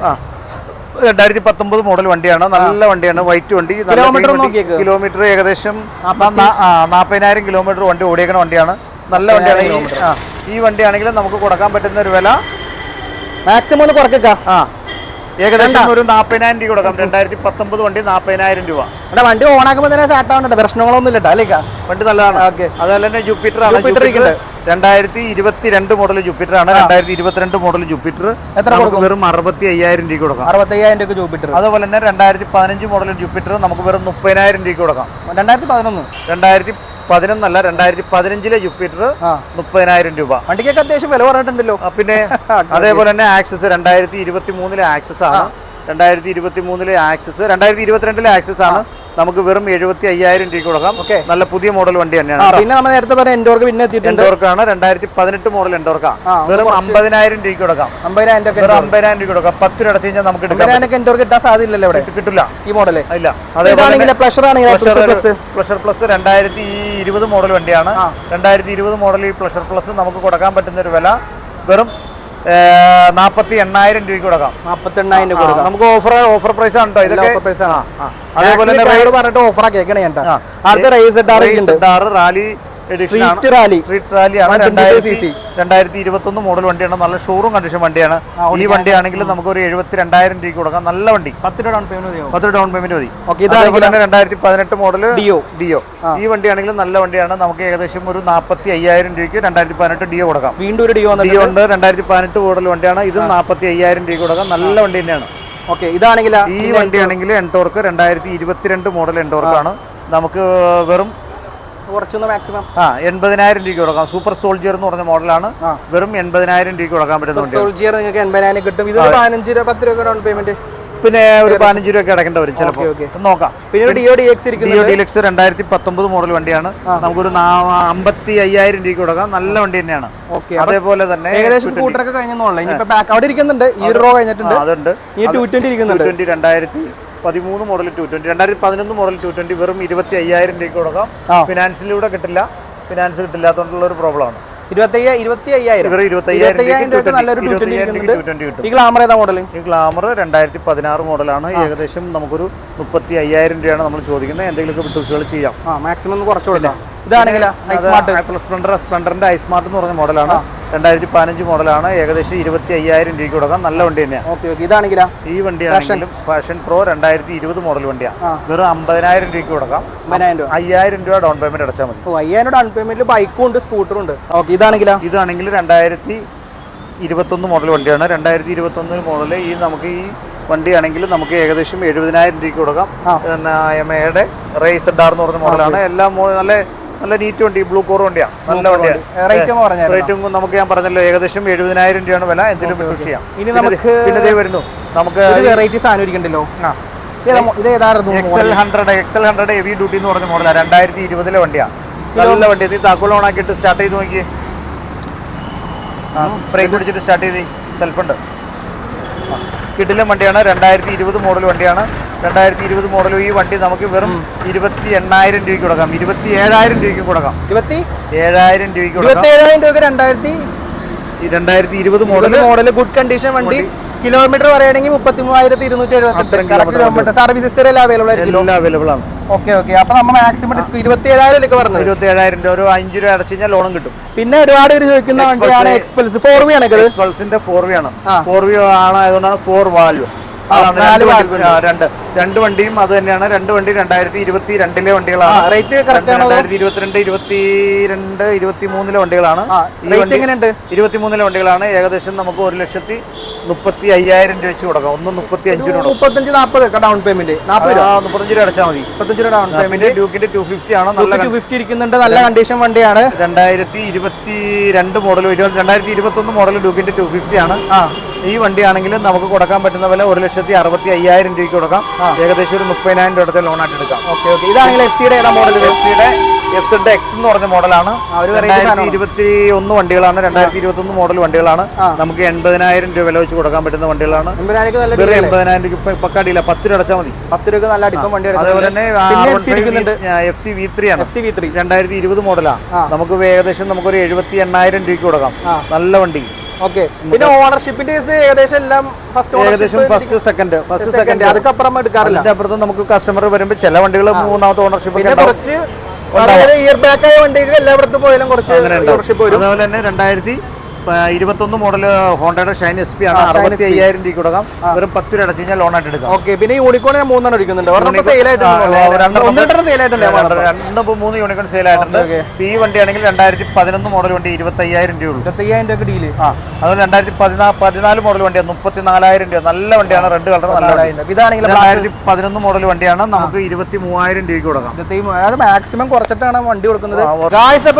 രണ്ടായിരത്തി പത്തൊമ്പത് മോഡൽ വണ്ടിയാണ്. നല്ല വണ്ടിയാണ്. വൈറ്റ് വണ്ടി. കിലോമീറ്റർ ഏകദേശം നാൽപ്പതിനായിരം കിലോമീറ്റർ വണ്ടി ഓടിയേക്കുന്ന വണ്ടിയാണ്. നല്ല വണ്ടിയാണ്. ഈ- വണ്ടിയാണെങ്കിലും ഈ വണ്ടിയാണെങ്കിൽ നമുക്ക് കൊടുക്കാൻ പറ്റുന്ന ഒരു വില മാക്സിമം ഒന്ന് കുറക്കുക ആ ഏകദേശം ഒരു നാൽപ്പതിനായിരം രൂപ കൊടുക്കാം. രണ്ടായിരത്തി പത്തൊമ്പത് വണ്ടി നാൽപ്പതിനായിരം രൂപ. എടാ വണ്ടി ഓണാക്കുമ്പോൾ തന്നെ സ്റ്റാർട്ട് പ്രശ്നങ്ങളൊന്നും ഇല്ല അല്ലേ വണ്ടി നല്ലതാണ്. ഓക്കെ. അതുപോലെ തന്നെ ജൂപ്പിറ്റർ ആണ്. ജൂപ്പിറ്റർ രണ്ടായിരത്തി ഇരുപത്തി രണ്ട് മോഡൽ ജൂപ്പിറ്റർ ആണ്. രണ്ടായിരത്തി ഇരുപത്തിരണ്ട് മോഡൽ ജൂപ്പിറ്റർ എത്ര കൊടുക്കും? വെറും അറുപത്തി അയ്യായിരം രൂപ കൊടുക്കാം. അറുപത്തി അയ്യായിരം രൂപ ജൂപ്പിറ്റർ അതുപോലെ തന്നെ രണ്ടായിരത്തി പതിനഞ്ച് മോഡൽ ജൂപ്പിറ്റർ നമുക്ക് വെറും മുപ്പതിനായിരം രൂപ കൊടുക്കാം. രണ്ടായിരത്തി പതിനൊന്ന് രണ്ടായിരത്തി പതിനൊന്നല്ല രണ്ടായിരത്തി പതിനഞ്ചിലെ ജുപ്പിറ്റർ മുപ്പതിനായിരം രൂപ. വണ്ടിക്കൊക്കെ അത്യാവശ്യം വില പറഞ്ഞിട്ടുണ്ടല്ലോ. പിന്നെ അതേപോലെ തന്നെ ആക്സസ് രണ്ടായിരത്തി ഇരുപത്തി മൂന്നിലെ ആക്സസ് ആണ് രണ്ടായിരത്തി ഇരുപത്തി മൂന്നിലെ ആക്സസ് രണ്ടായിരത്തി ഇരുപത്തിരണ്ടിലെ ആക്സസ് ആണ് നമുക്ക് വെറും എഴുപത്തി അയ്യായിരം രൂപ കൊടുക്കാം ഓക്കെ. നല്ല പുതിയ മോഡൽ വണ്ടി തന്നെയാണ്. പിന്നെ നമ്മൾ നേരത്തെ പറഞ്ഞ എൻഡോർക്ക് പിന്നെ എൻഡോർക്കാണ് രണ്ടായിരത്തി പതിനെട്ട് മോഡൽ എൻഡോർക്കാണ് വെറും അമ്പതിനായിരം രൂപ കൊടുക്കാം അമ്പതിനായിരം രൂപ വെറും അമ്പതിനായിരം രൂപ കൊടുക്കാം പത്ത് രൂപ അടച്ചു കഴിഞ്ഞാൽ നമുക്ക് എടുക്കാം. എൻഡോർക്ക് കിട്ടാൻ സാധ്യതയില്ലല്ലോ ഇവിടെ? കിട്ടില്ല. ഈ മോഡൽ ഇല്ല. അതേപോലെ പ്ലഷർ പ്ലസ് പ്ലഷർ പ്ലസ് രണ്ടായിരത്തി ഇരുപത് മോഡൽ വണ്ടിയാണ്. രണ്ടായിരത്തി ഇരുപത് മോഡൽ ഈ പ്ലഷർ പ്ലസ് നമുക്ക് കൊടുക്കാൻ പറ്റുന്ന ഒരു വില വെറും നാൽപ്പത്തി എണ്ണായിരം രൂപയ്ക്ക് കൊടുക്കാം. നാപ്പത്തി എണ്ണായിരം രൂപ നമുക്ക് ഓഫർ ഓഫർ പ്രൈസ് ആണ് കേട്ടോ ഇതൊക്കെ ഓഫർ പ്രൈസ് ആണ്. അതേപോലെ പറഞ്ഞിട്ട് ആ. അടുത്ത race rally street rally street റാലിയാണ് ആണ്. 125 രണ്ടായിരത്തി cc. രണ്ടായിരത്തി ഇരുപത്തി മോഡൽ വണ്ടിയാണ്. നല്ല ഷോറൂം കണ്ടീഷൻ വണ്ടിയാണ്. ഈ വണ്ടിയാണെങ്കിൽ നമുക്ക് ഒരു എഴുപത്തി രണ്ടായിരം രൂപയ്ക്ക് കൊടുക്കാം. നല്ല വണ്ടി. പത്ത് രൂപ ഡൗൺ പേയ്മെന്റ് മതി പത്ത് ഡൗൺ പേയ്മെന്റ് മതി. ഓക്കെ ഇതാണെങ്കിൽ രണ്ടായിരത്തി പതിനെട്ട് മോഡൽ ഡിയോ. ഡിയോ. ഈ വണ്ടിയാണെങ്കിലും നല്ല വണ്ടിയാണ്. നമുക്ക് ഏകദേശം ഒരു നാൽപ്പത്തി അയ്യായിരം രൂപയ്ക്ക് രണ്ടായിരത്തി പതിനെട്ട് ഡിയോ കൊടുക്കാം. വീണ്ടും ഒരു ഡിയോ ഡിയോ ഉണ്ട്. രണ്ടായിരത്തി പതിനെട്ട് മോഡൽ വണ്ടിയാണ്. ഇത് നാൽപ്പത്തി അയ്യായിരം രൂപയ്ക്ക് കൊടുക്കാം. നല്ല വണ്ടി തന്നെയാണ്. ഓക്കെ ഇതാണെങ്കിൽ ഈ വണ്ടിയാണെങ്കിൽ എൻടോർക്ക് രണ്ടായിരത്തി ഇരുപത്തിരണ്ട് മോഡൽ എൻടോർക്കാണ് നമുക്ക് വെറും ആ എൺപതിനായിരം രൂപ കൊടുക്കാം. സൂപ്പർ സോൾജിയർ എന്ന് പറഞ്ഞ മോഡലാണ് വെറും എൺപതിനായിരം രൂപ കൊടുക്കാൻ പറ്റുന്ന സോൾജിയർ നിങ്ങൾക്ക് എൺപതിനായിരം കിട്ടും. ഇത് പതിനഞ്ച് രൂപ പത്ത് രൂപ ഡൗൺ പേയ്മെന്റ് പിന്നെ ഒരു പതിനഞ്ച് രൂപ അടക്കേണ്ടി വരും ചിലപ്പോൾ നോക്കാം. പിന്നെ Dio D X Dio DX രണ്ടായിരത്തി പത്തൊമ്പത് മോഡൽ വണ്ടിയാണ്. നമുക്കൊരു അമ്പത്തി അയ്യായിരം രൂപ കൊടുക്കാം. നല്ല വണ്ടി തന്നെയാണ്. അതേപോലെ തന്നെ ഏകദേശം സ്കൂട്ടറൊക്കെ ബാക്ക് അവിടെ ഇരിക്കുന്നുണ്ട്. ഈ ഒരു റോ കഴിഞ്ഞിട്ടുണ്ട്. അതുണ്ട്. ഈ ടു ട്വന്റി ഇരിക്കുന്നുണ്ട്. ട്വന്റി രണ്ടായിരത്തി പതിമൂന്ന് മോഡൽ ടു ട്വന്റി രണ്ടായിരത്തി പതിനൊന്ന് മോഡൽ ടു ട്വന്റി വെറും ഇരുപത്തി അയ്യായിരം രൂപയ്ക്ക് കൊടുക്കാം. ഫിനാൻസിലൂടെ കിട്ടില്ല. ഫിനാൻസ് കിട്ടില്ലാത്തതുകൊണ്ടുള്ള ഒരു പ്രോബ്ലം ആണ്. ഇരുപത്തി ഇരുപത്തി അയ്യായിരം ഇവർ ഇരുപത്തി അയ്യായിരം ഇരുപത്തയ്യായിരം രൂപയ്ക്ക് നല്ലൊരു ടു ട്വന്റി ഇരിക്കുന്നുണ്ട് ടു ട്വന്റി കിട്ടും. ഈ ഗ്ലാമർ രണ്ടായിരത്തി പതിനാറ് മോഡലാണ് ഏകദേശം നമുക്കൊരു മുപ്പത്തി അയ്യായിരം രൂപയാണ് നമ്മൾ ചോദിക്കുന്നത്. എന്തെങ്കിലുമൊക്കെ വിട്ടുവീഴ്ചകൾ ചെയ്യാം. മാക്സിമം കുറച്ചു കൊടുക്കാം. ഇതാണെങ്കിൽ സ്മാർട്ട്. സ്പ്ലെൻഡർ സ്പ്ലെൻഡറിന്റെ ഐസ്മാർട്ട് എന്ന് പറഞ്ഞ മോഡലാണ്. രണ്ടായിരത്തി പതിനഞ്ച് മോഡലാണ്. ഏകദേശം ഇരുപത്തി അയ്യായിരം രൂപയ്ക്ക് കൊടുക്കാം. നല്ല വണ്ടി തന്നെയാണ് ഇതാണെങ്കിലാ? ഈ വണ്ടിയാണെങ്കിലും ഫാഷൻ പ്രോ രണ്ടായിരത്തി ഇരുപത് മോഡൽ വണ്ടിയാണ് വെറും അമ്പതിനായിരം രൂപയ്ക്ക് കൊടുക്കാം. അയ്യായിരം രൂപ ഡൗൺ പേയ്മെന്റ് അടച്ചാൽ മതി. അയ്യായിരം ഡൗൺ പേയ്മെന്റിൽ ബൈക്കും ഉണ്ട് സ്കൂട്ടറും ഉണ്ട്. ഓക്കെ ഇതാണെങ്കിലാ? ഇതാണെങ്കിൽ രണ്ടായിരത്തി ഇരുപത്തൊന്ന് മോഡൽ വണ്ടിയാണ്. രണ്ടായിരത്തി ഇരുപത്തൊന്ന് മോഡൽ ഈ നമുക്ക് ഈ വണ്ടിയാണെങ്കിൽ നമുക്ക് ഏകദേശം എഴുപതിനായിരം രൂപയ്ക്ക് കൊടുക്കാം. എം എമയുടെ റേസ് ഡാർ എന്ന് പറഞ്ഞ മോഡലാണ് എല്ലാം നല്ല നല്ല നീറ്റ് വണ്ടി. ബ്ലൂ കോർ വണ്ടിയാണ് നല്ല വണ്ടിയാണ് റേറ്റ് നമുക്ക് ഞാൻ പറഞ്ഞല്ലോ ഏകദേശം എഴുപതിനായിരം രൂപയാണ് വില. എന്തെങ്കിലും വിട്ടുവീഴ്ച ചെയ്യാം. ഇനി നമുക്ക് പിന്നെ വരുന്നു. നമുക്ക് വെറൈറ്റി സാധനം ഇരിക്കണ്ടല്ലോ. ആ. XL hundred XL hundred heavy duty എന്ന് പറഞ്ഞ മോഡലാണ് രണ്ടായിരത്തി ഇരുപതിലെ വണ്ടിയാണ് നല്ല വണ്ടി. നീ താക്കോൽ ഓൺ ആക്കിയിട്ട് സ്റ്റാർട്ട് ചെയ്ത് നോക്കി ബ്രേക്ക് പിടിച്ചിട്ട് സ്റ്റാർട്ട് ചെയ്ത്. സെൽഫ് ഉണ്ട്. കിടിലം വണ്ടിയാണ്. രണ്ടായിരത്തി ഇരുപത് മോഡൽ വണ്ടിയാണ്. രണ്ടായിരത്തി ഇരുപത് മോഡൽ ഈ വണ്ടി നമുക്ക് വെറും ഇരുപത്തി എണ്ണായിരം രൂപയ്ക്ക് കൊടുക്കാം. ഇരുപത്തി ഏഴായിരം രൂപയ്ക്ക് കൊടുക്കാം. ഇരുപത്തി? ഏഴായിരം രൂപയ്ക്ക് കൊടുക്കാം. രണ്ടായിരത്തി രണ്ടായിരത്തി ഇരുപത് മോഡൽ മോഡൽ ഗുഡ് കണ്ടീഷൻ വണ്ടി. കിലോമീറ്റർ പറയുകയാണെങ്കിൽ മുപ്പത്തി മൂവായിരത്തി ഇരുന്നൂറ്റി എഴുപത്തി കിലോമീറ്റർ സർവീസ് ഹിസ്റ്ററി എല്ലാം അവൈലബിൾ ആയിരിക്കും എല്ലാം അവൈലബിൾ ആണ്. ഓക്കെ ഓക്കെ അപ്പൊ നമ്മൾ മാക്സിമം ഡിസ്ക് ഇരുപത്തി ഏഴായിരം ഒക്കെ പറഞ്ഞു ഇരുപത്തി ഏഴായിരം രൂപ. ഒരു അഞ്ച് രൂപ അടച്ചു കഴിഞ്ഞാൽ ലോണും കിട്ടും. പിന്നെ ഒരുപാട് പേര് ചോദിക്കുന്ന വണ്ടിയാണ് എക്സ്പെൽസ് ഫോർ വി ആണ് എക്സ്പൾസിന്റെ ഫോർ വി ആണ്. ഫോർ വി ആണ് അതുകൊണ്ടാണ് ഫോർ വാൽവ് രണ്ട് രണ്ട് വണ്ടിയും അത് തന്നെയാണ്. രണ്ട് വണ്ടി രണ്ടായിരത്തി ഇരുപത്തി രണ്ടിലെ വണ്ടികളാണ് റേറ്റ് കറക്റ്റ് ആണ്? രണ്ടായിരത്തി ഇരുപത്തിരണ്ട് ഇരുപത്തി രണ്ട് ഇരുപത്തി മൂന്നിലെ വണ്ടികളാണ് ഇരുപത്തി മൂന്നിലെ വണ്ടികളാണ്. ഏകദേശം നമുക്ക് ഒരു ലക്ഷത്തി മുപ്പത്തി അയ്യായിരം രൂപ വെച്ച് കൊടുക്കാം. ഒന്ന് മുപ്പത്തി അഞ്ചിന് കൊടുക്കാം. മുപ്പത്തഞ്ച് നാൽപ്പത് ഡൗൺ പേയ്മെന്റ് നാൽപ്പത് രൂപ. മുപ്പത്തഞ്ച് രൂപ അടച്ചാൽ മതി. മുപ്പത്തഞ്ച് രൂപ ഡൗൺ പേയ്മെന്റ് ഡ്യൂക്കിന്റെ ടു ഫിഫ്റ്റി ആണ്. നല്ല ടു ഫിഫ്റ്റി ഇരിക്കുന്നുണ്ട്. നല്ല കണ്ടീഷൻ വണ്ടിയാണ്. രണ്ടായിരത്തി ഇരുപത്തി രണ്ട് മോഡൽ രണ്ടായിരത്തി ഇരുപത്തി ഒന്ന് മോഡൽ ഡ്യൂക്കിന്റെ ടു ഫിഫ്റ്റി ആണ്. ആ. ഈ വണ്ടിയാണെങ്കിൽ നമുക്ക് കൊടുക്കാൻ പറ്റുന്ന വില ഒരു ലക്ഷത്തി അറുപത്തി അയ്യായിരം രൂപയ്ക്ക് കൊടുക്കാം. ഏകദേശം ഒരു മുപ്പതിനായിരം രൂപ അടുത്ത ലോൺ ആയിട്ട് എടുക്കാം. Okay okay. ഇതാണെങ്കിൽ എഫ് സിയുടെ ഏതാ മോഡൽ എഫ് സിയുടെ എഫ് സെഡ് എക്സ് എന്ന് പറഞ്ഞ മോഡലാണ്. രണ്ടായിരത്തി ഇരുപത്തി ഒന്ന് വണ്ടികളാണ് രണ്ടായിരത്തി ഇരുപത്തി ഒന്ന് മോഡൽ വണ്ടികളാണ്. നമുക്ക് എൺപതിനായിരം രൂപ വില വെച്ച് കൊടുക്കാൻ പറ്റുന്ന വണ്ടികളാണ്. വെറും എൺപതിനായിരം രൂപ പക്കാടിയില്ല പത്ത് രൂപ അടച്ചാൽ മതി. പത്ത് രൂപ നല്ല അടിപ്പം വണ്ടി അതുപോലെ തന്നെ എഫ് സി വി ത്രീ ആണ്. എഫ് സി വി ത്രീ രണ്ടായിരത്തി ഇരുപത് മോഡലാണ് നമുക്ക് ഏകദേശം നമുക്കൊരു എഴുപത്തി എണ്ണായിരം രൂപയ്ക്ക് കൊടുക്കാം. നല്ല വണ്ടി. ഓക്കെ. പിന്നെ ഓണർഷിപ്പിന്റെ കേസ് ഏകദേശം എല്ലാം ഫസ്റ്റ് ഏകദേശം ഫസ്റ്റ് സെക്കൻഡ് ഫസ്റ്റ് സെക്കൻഡ് അതൊക്കെ അപ്പുറം എടുക്കാറില്ല. അപ്പുറത്ത് നമുക്ക് കസ്റ്റമർ വരുമ്പോൾ ചില വണ്ടികൾ മൂന്നാമത്തെ ഓണർഷിപ്പ് കുറച്ച് ഇയർ ബാക്ക് ആയ വണ്ടികൾ എല്ലായിടത്തും പോയാലും കുറച്ച് അതുപോലെ തന്നെ രണ്ടായിരത്തി ഇരുപത്തൊന്ന് മോഡൽ ഹോണ്ടയുടെ ഷൈൻ എസ് പി ആണ്. അറുപത്തി അയ്യായിരം രൂപ കൊടുക്കാം. വെറും പത്ത് രൂപ അടച്ചു കഴിഞ്ഞാൽ ലോൺ ആയിട്ട് എടുക്കാം. ഓക്കെ പിന്നെ യൂണിക്കോൺ ഞാൻ മൂന്നെണ്ണം ആയിട്ടുണ്ട്? രണ്ട് മൂന്ന് യൂണിക്കോൺ സെയിൽ ആയിട്ടുണ്ട്. ഈ വണ്ടിയാണെങ്കിൽ രണ്ടായിരത്തി പതിനൊന്ന് മോഡൽ വണ്ടി ഇരുപത്തി അയ്യായിരം രൂപ ഇരുപത്തി അയ്യായിരം രൂപ ഡീൽ ആ അതുപോലെ രണ്ടായിരത്തി പതിനാല് പതിനാല് മോഡൽ വണ്ടിയാണ് മുപ്പത്തി നാലായിരം രൂപ. നല്ല വണ്ടിയാണ് റെഡ് കളർ നല്ല വണ്ടി. ഇതാണെങ്കിൽ രണ്ടായിരത്തി പതിനൊന്ന് മോഡൽ വണ്ടിയാണ്. നമുക്ക് ഇരുപത്തി മൂവായിരം രൂപയ്ക്ക് കൊടുക്കാം. അത് മാക്സിമം കുറച്ചിട്ടാണ് വണ്ടി കൊടുക്കുന്നത്.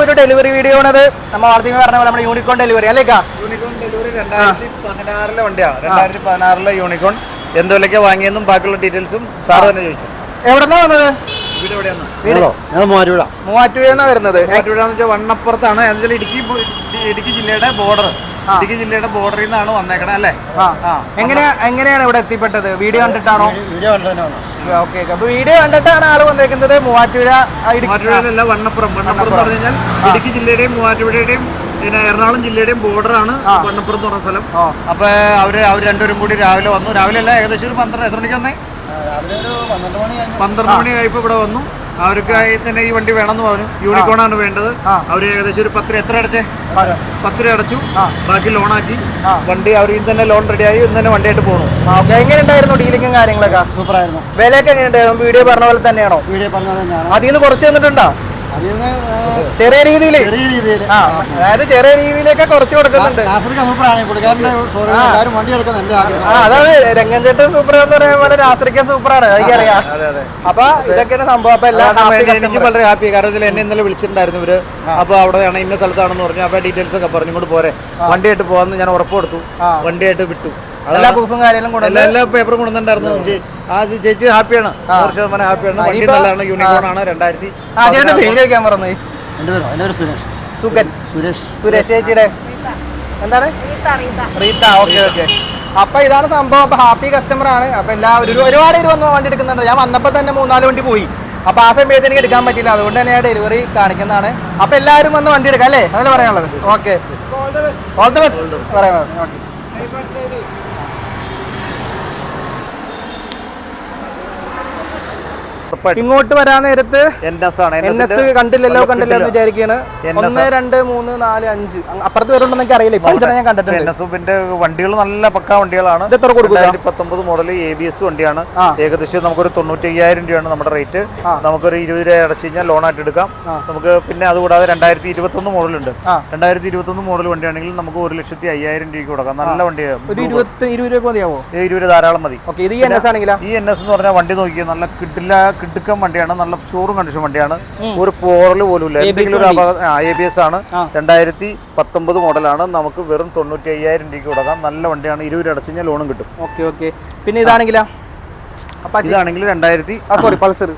ഒരു ഡെലിവറി വീഡിയോ ആണ് നമ്മൾ ആദ്യമേ പറഞ്ഞ പോലെ നമ്മുടെ യൂണിക്കോൺ ഡെലിവറി അല്ലേ യൂണിക്കോൺ ഡെലിവറി രണ്ടായിരത്തി പതിനാറിലെ വണ്ടിയാണ് രണ്ടായിരത്തി പതിനാറിലെ യൂണിക്കോൺ എന്ത് വിലയ്ക്ക് വാങ്ങിയെന്നും ബാക്കിയുള്ള ഡീറ്റെയിൽസും സാർ തന്നെ ചോദിച്ചു. എവിടെന്നാ വന്നത്? മൂവാറ്റുപുഴ. മൂവാറ്റുപുഴന്നാ വരുന്നത്. മൂവാറ്റുപുഴയെന്ന് വെച്ചാൽ വണ്ണപ്പുറത്താണ്. എന്നുവെച്ചാൽ ഇടുക്കി ഇടുക്കി ജില്ലയുടെ ബോർഡർ ഇടുക്കി ജില്ലയുടെ ബോർഡറിൽ നിന്നാണ് വന്നേക്കണേ അല്ലേ? എങ്ങനെയാ എങ്ങനെയാണ് ഇവിടെ എത്തിപ്പെട്ടത്? വീഡിയോ കണ്ടിട്ടാണോ? വീഡിയോ കണ്ടിട്ടാണോ ഓക്കെ അപ്പൊ വീഡിയോ കണ്ടിട്ടാണ് ആൾ വന്നേക്കുന്നത്. മൂവാറ്റുപുഴ വണ്ണപ്പുറം. വണ്ണപ്പുറം എന്ന് പറഞ്ഞു കഴിഞ്ഞാൽ ഇടുക്കി ജില്ലയുടെയും മൂവാറ്റുപുഴയുടെയും പിന്നെ എറണാകുളം ജില്ലയുടെയും ബോർഡറാണ് വണ്ണപ്പുറം എന്ന് പറഞ്ഞ സ്ഥലം. അപ്പൊ അവർ അവർ രണ്ടുപേരും കൂടി രാവിലെ വന്നു. രാവിലെ അല്ല ഏകദേശം ഒരു പന്ത്രണ്ട് എത്ര മണിക്ക് വന്നേ? പന്ത്രണ്ട് മണി ആയപ്പോ ഇവിടെ വന്നു. അവർക്കായി തന്നെ ഈ വണ്ടി വേണമെന്ന് പറഞ്ഞു. യൂണിക്കോൺ ആണ് വേണ്ടത്. അവർ അവർ ഏകദേശം ഒരു പത്ത് രൂപ എത്ര അടച്ചേ? പത്ത്. രൂപ അടച്ചു. ബാക്കി ലോൺ ആക്കി. വണ്ടി അവർ ഇന്ന് തന്നെ ലോൺ റെഡിയായി ഇന്ന് തന്നെ വണ്ടിയായിട്ട് പോകണം എങ്ങനെ ഉണ്ടായിരുന്നു ഡീലിങ്ങും കാര്യങ്ങളൊക്കെ? സൂപ്പറായിരുന്നു. വിലയൊക്കെ എങ്ങനെയുണ്ടായിരുന്നു? വീഡിയോ പറഞ്ഞ പോലെ തന്നെയാണോ? വീഡിയോ തന്നെയാണ്. അതിൽ നിന്ന് കുറച്ച് തന്നിട്ടുണ്ടോ? ചെറിയ രീതിയിൽ. ചെറിയ രീതിയിൽ. ആ അതായത് ചെറിയ രീതിയിലൊക്കെ കുറച്ച് കൊടുക്കുന്നുണ്ട്. എല്ലാവരും അതാണ് രംഗൻചേട്ടൻ സൂപ്പർ എന്ന് പറയുന്ന പോലെ രാത്രിക്ക് സൂപ്പറാണ് എനിക്കറിയാം അപ്പൊ ഇതൊക്കെയാണ് സംഭവം. അപ്പൊ എല്ലാം കാരണം happy എന്നെ- എനിക്ക്. വളരെ ഹാപ്പി കാരണം ഇതിൽ എന്നെ ഇന്നലെ വിളിച്ചിട്ടുണ്ടായിരുന്നു ഇവർ. അപ്പൊ അവിടെയാണ് ഇന്ന സ്ഥലത്താണെന്ന് പറഞ്ഞു. അപ്പൊ ഡീറ്റെയിൽസ് ഒക്കെ പറഞ്ഞു ഇങ്ങോട്ട് പോരെ. വണ്ടിയായിട്ട് പോകാന്ന് ഞാൻ ഉറപ്പ് കൊടുത്തു. വണ്ടിയായിട്ട് വിട്ടു. എല്ലാ പ്രൂഫും കാര്യങ്ങളും കൊണ്ടുവന്ന് എല്ലാ പേപ്പറും കൊണ്ടുവന്നിട്ടുണ്ടായിരുന്നു. ആ ചേച്ചി ഹാപ്പിയാണ് നൂറ് ശതമാനം ഹാപ്പിയാണ് വണ്ടി നല്ലതാണ്. യൂണിക്കോൺ ആണ് രണ്ടായിരത്തി ആ ചേട്ടൻ പേര് വെക്കാൻ പറഞ്ഞു? എന്റെ പേരോ എന്റെ പേര് സുരേഷ്. സുഖൻ സുരേഷ്. സുരേഷ് ചേച്ചിയുടെ എന്താണ്? Reetha okay okay. അപ്പൊ ഇതാണ് സംഭവം. അപ്പൊ ഹാപ്പി കസ്റ്റമർ ആണ്. അപ്പൊ എല്ലാവരും ഒരു- ഒരുപാട് പേര് വന്ന് വണ്ടി എടുക്കുന്നുണ്ട്. ഞാൻ വന്നപ്പോ തന്നെ മൂന്നാൽ വണ്ടി പോയി. അപ്പൊ ആ സമയത്ത് എനിക്ക് എടുക്കാൻ പറ്റില്ല അതുകൊണ്ട് തന്നെ ഞാൻ ഡെലിവറി കാണിക്കുന്നതാണ്. അപ്പൊ എല്ലാവരും വന്ന് വണ്ടി എടുക്കാം അല്ലേ? അതല്ലേ പറയാനുള്ളത്? ഓക്കെ. ഓൾ ദ ബെസ്റ്റ് പറയാം ഓക്കെ ഇങ്ങോട്ട് വരാൻ നേരത്ത് എൻ എസ് കണ്ടില്ലല്ലോ കണ്ടില്ല എന്ന് വിചാരിക്കുകയാണ് ഒന്ന് രണ്ട് മൂന്ന് നാല് അഞ്ച്. അപ്പുറത്ത് വരുന്നുണ്ടെന്ന് എനിക്ക് അറിയില്ല. ഇപ്പൊ അഞ്ചെണ്ണം ഞാൻ കണ്ടിട്ടുണ്ട്. എൻ എസ് പിന്നെ വണ്ടികൾ നല്ല പക്ക വണ്ടികളാണ്. എത്ര കൊടുക്കും പത്തൊമ്പത് മോഡൽ എ ബി എസ് വണ്ടിയാണ്. ഏകദേശം നമുക്കൊരു തൊണ്ണൂറ്റി അയ്യായിരം രൂപയാണ് നമ്മുടെ റേറ്റ്. നമുക്കൊരു ഇരുപത് രൂപ അടച്ചു കഴിഞ്ഞാൽ ലോൺ ആയിട്ട് എടുക്കാം. നമുക്ക് പിന്നെ അതുകൂടാതെ രണ്ടായിരത്തി ഇരുപത്തൊന്ന് മോഡൽ ഉണ്ട്. രണ്ടായിരത്തി ഇരുപത്തൊന്ന് മോഡൽ വണ്ടിയാണെങ്കിൽ നമുക്ക് ഒരു ലക്ഷത്തി അയ്യായിരം രൂപയ്ക്ക് കൊടുക്കാം. നല്ല വണ്ടിയാണ് ഇരുപത് ധാരാളം മതി. ഈ എൻ എസ് എന്ന് പറഞ്ഞാൽ വണ്ടി നോക്കിയാൽ നല്ല കിട്ടില്ല കിടുക്കം വണ്ടിയാണ് നല്ല ഷോറും കണ്ടീഷൻ വണ്ടിയാണ്. ഒരു പോറൽ പോലും ഇല്ല എന്തെങ്കിലും ഒരു അപകടം എ ബി എസ് ആണ്. രണ്ടായിരത്തി പത്തൊമ്പത് മോഡലാണ് നമുക്ക് വെറും തൊണ്ണൂറ്റി അയ്യായിരം രൂപയ്ക്ക് കൊടുക്കാം. നല്ല വണ്ടിയാണ്. ഇരുപത് രൂപ അടച്ചു കഴിഞ്ഞാൽ ലോണും കിട്ടും. ഓക്കെ ഓക്കെ പിന്നെ ഇതാണെങ്കിലാ? ഇതാണെങ്കിൽ രണ്ടായിരത്തി സോറി പൾസർ.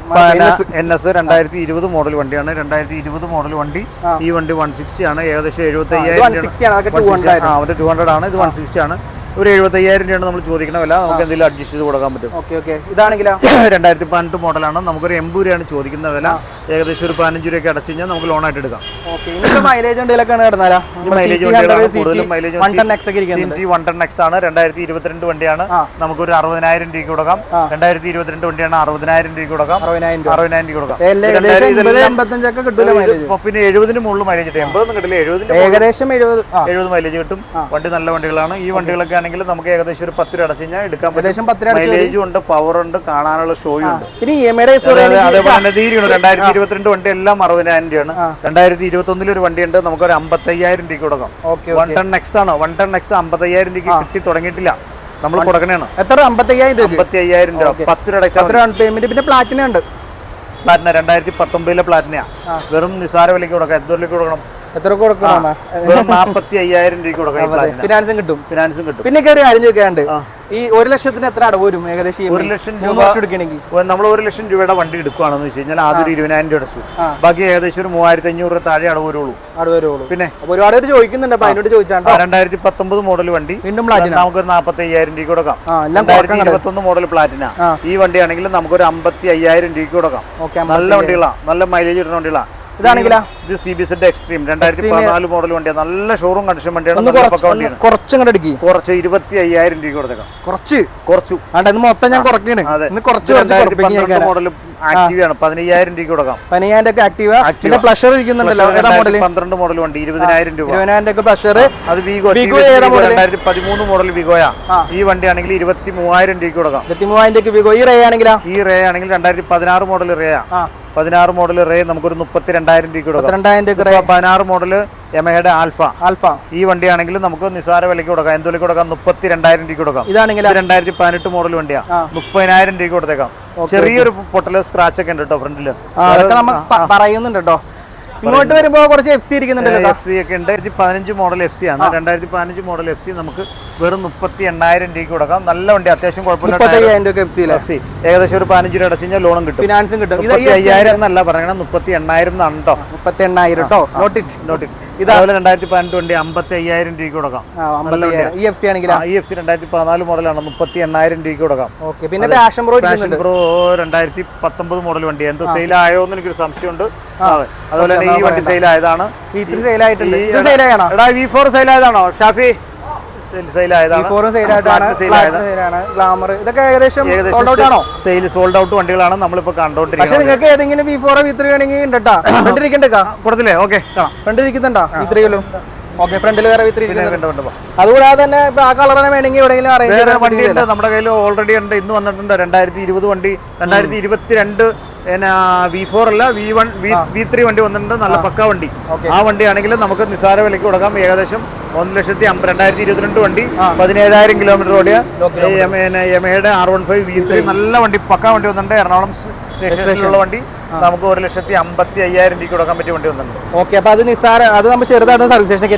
എൻ എസ് രണ്ടായിരത്തി ഇരുപത് മോഡൽ വണ്ടിയാണ്. രണ്ടായിരത്തി ഇരുപത് മോഡൽ വണ്ടി ഈ വണ്ടി വൺ സിക്സ്റ്റി ആണ്. ഏകദേശം എഴുപത്തി അയ്യായിരം 160 ആണ്, അതൊക്കെ 200 ആ അവന്റെ ടു ഹൺഡ്രഡ് ആണ്. ഇത് വൺ സിക്സ്റ്റി ആണ്. ഒരു എഴുപത്തയ്യായിരം രൂപയാണ് നമ്മൾ ചോദിക്കണ വില. നമുക്ക് എന്തെങ്കിലും അഡ്ജസ്റ്റ് ചെയ്ത് കൊടുക്കാൻ പറ്റും. Okay okay. ഇതാണെങ്കിലാ? രണ്ടായിരത്തി പതിനെട്ട് മോഡലാണ് നമുക്കൊരു എൺപത് രൂപയാണ് ചോദിക്കുന്ന വില. ഏകദേശം ഒരു പതിനഞ്ച് രൂപയൊക്കെ അടച്ചു കഴിഞ്ഞാൽ നമുക്ക് ലോൺ ആയിട്ട് എടുക്കാം. Mileage mileage one ten X ആണ്. രണ്ടായിരത്തി ഇരുപത്തിരണ്ട് വണ്ടിയാണ്. നമുക്ക് ഒരു അറുപതിനായിരം രൂപയ്ക്ക് കൊടുക്കാം. രണ്ടായിരത്തി ഇരുപത്തിരണ്ട് വണ്ടിയാണ് അറുപതിനായിരം രൂപയ്ക്ക് കൊടുക്കാം. അറുപതിനായിരം രൂപ. കൊടുക്കാം. പിന്നെ എഴുപതിന് മുകളിൽ മൈലേജ് കിട്ടും. എൺപതൊന്നും കിട്ടില്ല. എഴുപതിന് ഏകദേശം എഴുപത് എഴുപത് മൈലേജ് കിട്ടും. വണ്ടി നല്ല വണ്ടികളാണ്. ഈ വണ്ടികളൊക്കെ ആണെങ്കിൽ നമുക്ക് ഏകദേശം ഒരു പത്ത് രൂപ അടച്ചു കഴിഞ്ഞാൽ എടുക്കാൻ പറ്റും. ഏകദേശം പത്ത് രൂപ മൈലേജും ഉണ്ട് പവർ ഉണ്ട് കാണാനുള്ള ഷോയും ഉണ്ട്. ഇനി ഇ എം ഐയുടെ അതേപോലെ രണ്ടായിരത്തി ഇരുപത്തിരണ്ട് വണ്ടി എല്ലാം അറുപതിനായിരം രൂപയാണ്. രണ്ടായിരത്തി ഇരുപത്തി ഒന്നിൽ ഒരു വണ്ടി ഉണ്ട് നമുക്ക് ഒരു അമ്പത്തയ്യായിരം രൂപയ്ക്ക് കൊടുക്കാം. വൺ ടൺ എക്സ് ആണോ? വൺ ടൺ എക്സ് അമ്പത്തയ്യായിരം രൂപയ്ക്ക് കിട്ടി തുടങ്ങിയിട്ടില്ല. നമ്മൾ കൊടുക്കണേണ്. എത്ര? അമ്പത്തയ്യായിരം രൂപ അമ്പത്തി അയ്യായിരം രൂപ പത്ത് രൂപ പത്ത് രൂപ പേയ്മെന്റ് പിന്നെ പ്ലാറ്റിന ഉണ്ട്. പ്ലാറ്റിന രണ്ടായിരത്തി പത്തൊമ്പതിലെ പ്ലാറ്റിനാ വെറും നിസാര വിലയ്ക്ക് കൊടുക്കാം. എത്ര വിലക്ക് കൊടുക്കണം? എത്ര കൊടുക്കണം അയ്യായിരം ഫിനാൻസും കിട്ടും. ഫിനാൻസും കിട്ടും. പിന്നെ ഒരു കാര്യം ചോദിക്കാണ്ട് ഈ ഒരു ലക്ഷത്തിന് എത്ര അടവ് വരും ഏകദേശം ഒരു ലക്ഷം രൂപ എടുക്കണമെങ്കിൽ. നമ്മൾ ഒരു ലക്ഷം രൂപയുടെ വണ്ടി എടുക്കുകയാണെന്ന് വെച്ച് കഴിഞ്ഞാൽ ആദ്യം ഒരു ഇരുപതിനായിരം രൂപ അടച്ചു. ബാക്കി ഏകദേശം ഒരു മൂവായിരത്തി അഞ്ഞൂറ് രൂപ താഴെ അടവ് വരുള്ളൂ. അടവ് വരുള്ളൂ. പിന്നെ? ഒരുപാട് പേര് ചോദിക്കുന്നുണ്ട് അപ്പൊ അതിനോട് ചോദിച്ചാൽ രണ്ടായിരത്തി പത്തൊമ്പത് മോഡൽ വണ്ടി. വീണ്ടും പ്ലാറ്റിന നമുക്ക് ഒരു നാൽപ്പത്തി അയ്യായിരം രൂപ കൊടുക്കാം രണ്ടായിരത്തി ഇരുപത്തൊന്ന് മോഡൽ പ്ലാറ്റിന ഈ വണ്ടിയാണെങ്കിൽ നമുക്കൊരു അമ്പത്തി അയ്യായിരം രൂപ കൊടുക്കാം നല്ല വണ്ടികളാണ് നല്ല മൈലേജ് ഇടുന്ന വണ്ടികളാണ് ഇതാണെങ്കിലാ? ഇത് സി ബി സെഡ് എക്സ്ട്രീം രണ്ടായിരത്തി പതിനാല് മോഡൽ വണ്ടിയാണ്. നല്ല ഷോറൂം കണ്ടീഷൻ വണ്ടിയാണ്. കുറച്ച് കൂടെ എടുക്കി. കുറച്ച് ഇരുപത്തി അയ്യായിരം രൂപ കൊടുത്തേക്കാം. കുറച്ച്? കുറച്ചു. ഇത് മൊത്തം ഞാൻ കുറയ്ക്കാണ്. ഇന്ന് കുറച്ച് പന്ത്രണ്ട് മോഡൽ ആക്റ്റീവ് ആണ്. പതിനയ്യായിരം രൂപ കൊടുക്കാം. പതിനയ്യായിരം ഒക്കെ ആക്റ്റീവ പിന്നെ പ്ലഷർ ഇരിക്കുന്നുണ്ടല്ലോ. ഏതാ മോഡൽ പന്ത്രണ്ട് മോഡൽ വണ്ടി. ഇരുപതിനായിരം രൂപ. ഇരുപതിനായിരം ഒക്കെ പ്ലഷർ അത് വിഗോ? രണ്ടായിരത്തി പതിമൂന്ന് മോഡൽ വിഗോയാ ഈ വണ്ടി ആണെങ്കിൽ ഇരുപത്തി മൂവായിരം രൂപ കൊടുക്കാം. ഇരുപത്തി മൂവായിരം ഒക്കെ വിഗോ ഈ റേ ആണെങ്കിലാ? ഈ റേ ആണെങ്കിൽ രണ്ടായിരത്തി പതിനാറ് മോഡൽ റേ ആ. പതിനാറ് മോഡൽ റേ നമുക്കൊരു മുപ്പത്തി രണ്ടായിരം രൂപ കൊടുക്കാം പന്ത്രണ്ടായിരം രൂപ പതിനാറ് മോഡൽ യമഹയുടെ ആൽഫ ആൽഫ ഈ വണ്ടിയാണെങ്കിൽ നമുക്ക് നിസാര വിലയ്ക്ക് കൊടുക്കാം. എന്ത് വിലയ്ക്ക് കൊടുക്കാം? മുപ്പത്തി രണ്ടായിരം രൂപ കൊടുക്കാം. ഇതാണെങ്കിൽ ഇത് രണ്ടായിരത്തി പതിനെട്ട് മോഡൽ വണ്ടിയാ. മുപ്പതിനായിരം രൂപ കൊടുത്തേക്കാം. ചെറിയൊരു പൊട്ടൽ സ്ക്രാച്ച് ഒക്കെ ഉണ്ട് കേട്ടോ ഫ്രണ്ടിൽ. പറയുന്നുണ്ട് കേട്ടോ ഇങ്ങോട്ട് വരുമ്പോൾ കുറച്ച് എഫ് സി ഇരിക്കുന്നുണ്ട് എഫ് സി ഒക്കെ ഉണ്ട്. പതിനഞ്ച് മോഡൽ എഫ് സി ആണ്. രണ്ടായിരത്തി പതിനഞ്ച് മോഡൽ എഫ് സി നമുക്ക് വെറും മുപ്പത്തി എണ്ണായിരം രൂപയ്ക്ക് കൊടുക്കാം. നല്ല വണ്ടി അത്യാവശ്യം കുഴപ്പമില്ല എഫ് സി ഏകദേശം ഒരു പതിനഞ്ച് രൂപ അടച്ചു കഴിഞ്ഞാൽ ലോണും കിട്ടും. ഫിനാൻസും കിട്ടും. മുപ്പത്തി അയ്യായിരം എന്നല്ല പറയണം മുപ്പത്തി എണ്ണായിരം എന്നാണ് കേട്ടോ മുപ്പത്തി എണ്ണായിരം കേട്ടോ നോട്ട് ഇറ്റ് ഇതേപോലെ രണ്ടായിരത്തി പതിനെട്ട് വണ്ടി അമ്പത്തി അയ്യായിരം രൂപയ്ക്ക് കൊടുക്കാം. ഈ എഫ് സി ആണെങ്കിൽ ഇ എഫ് സി രണ്ടായിരത്തി പതിനാല് മോഡലാണ്. മുപ്പത്തി എണ്ണായിരം രൂപയ്ക്ക് കൊടുക്കാം. ഓക്കെ. പിന്നെ പാഷൻ പ്രോ പാഷൻ പ്രോ രണ്ടായിരത്തി പത്തൊമ്പത് മോഡൽ വണ്ടി. എന്തോ സെയിൽ ആയോ എന്ന് എനിക്കൊരു സംശയമുണ്ട് അതെ. അതുപോലെ തന്നെ ഈ വണ്ടി സെയിൽ ആയതാണ്. ഈ ത്രീ സെയിൽ ആയിട്ടുണ്ട്. എടാ വി ഫോർ സെയിൽ ആയതാണോ ഷാഫി? ഗ്ലാമർ ഇതൊക്കെ ഏകദേശം സോൾഡ് ഔട്ട് ആണോ? സെയിൽ സോൾഡ് ഔട്ട് വണ്ടികളാണ് നമ്മളിപ്പോ പക്ഷെ കണ്ടോണ്ടിരിക്കുന്നത് നിങ്ങൾക്ക് ഏതെങ്കിലും വി ഫോർ വി ത്രീ വേണമെങ്കിൽ ഉണ്ടട്ടാ ഫ്രണ്ട് ഇരിക്കണ്ടേക്കാ കൊടുത്തില്ലേ? ഓക്കെ. കാണാം ഫ്രണ്ട് ഇരിക്കുന്നുണ്ടോ വി ത്രീയിലും ഓക്കെ ഫ്രണ്ടിൽ വേറെ. അതുകൂടാതെ തന്നെ ആ തന്നെ വേണമെങ്കിൽ എവിടെയെങ്കിലും അറേഞ്ച് വണ്ടി ഉണ്ട് നമ്മുടെ കയ്യിൽ ഓൾറെഡി ഉണ്ട്. ഇന്ന് വന്നിട്ടുണ്ട്. രണ്ടായിരത്തി ഇരുപത് വണ്ടി രണ്ടായിരത്തി ഇരുപത്തി രണ്ട് വി ഫോർ അല്ല വി വൺ വി ത്രീ വണ്ടി വന്നിട്ടുണ്ട്. നല്ല പക്ക വണ്ടി. ആ വണ്ടി ആണെങ്കിൽ നമുക്ക് നിസ്സാര വിലയ്ക്ക് കൊടുക്കാം. ഏകദേശം ഒന്ന് ലക്ഷത്തി രണ്ടായിരത്തി ഇരുപത്തിരണ്ട് വണ്ടി. പതിനേഴായിരം കിലോമീറ്റർ ഓടിയ യമയുടെ R one five V three നല്ല വണ്ടി പക്ക വണ്ടി വന്നിട്ടുണ്ട്. എറണാകുളം ഉള്ള വണ്ടി. നമുക്ക് ഒരു ലക്ഷത്തി അമ്പത്തി അയ്യായിരം രൂപ കൊടുക്കാൻ പറ്റിയ വണ്ടി വന്നിട്ടുണ്ട്. ഓക്കെ അപ്പൊ അത് നിസ്സാര അത് നമ്മൾ ചെറുതായിട്ട് സർവീസ് സ്റ്റേഷനൊക്കെ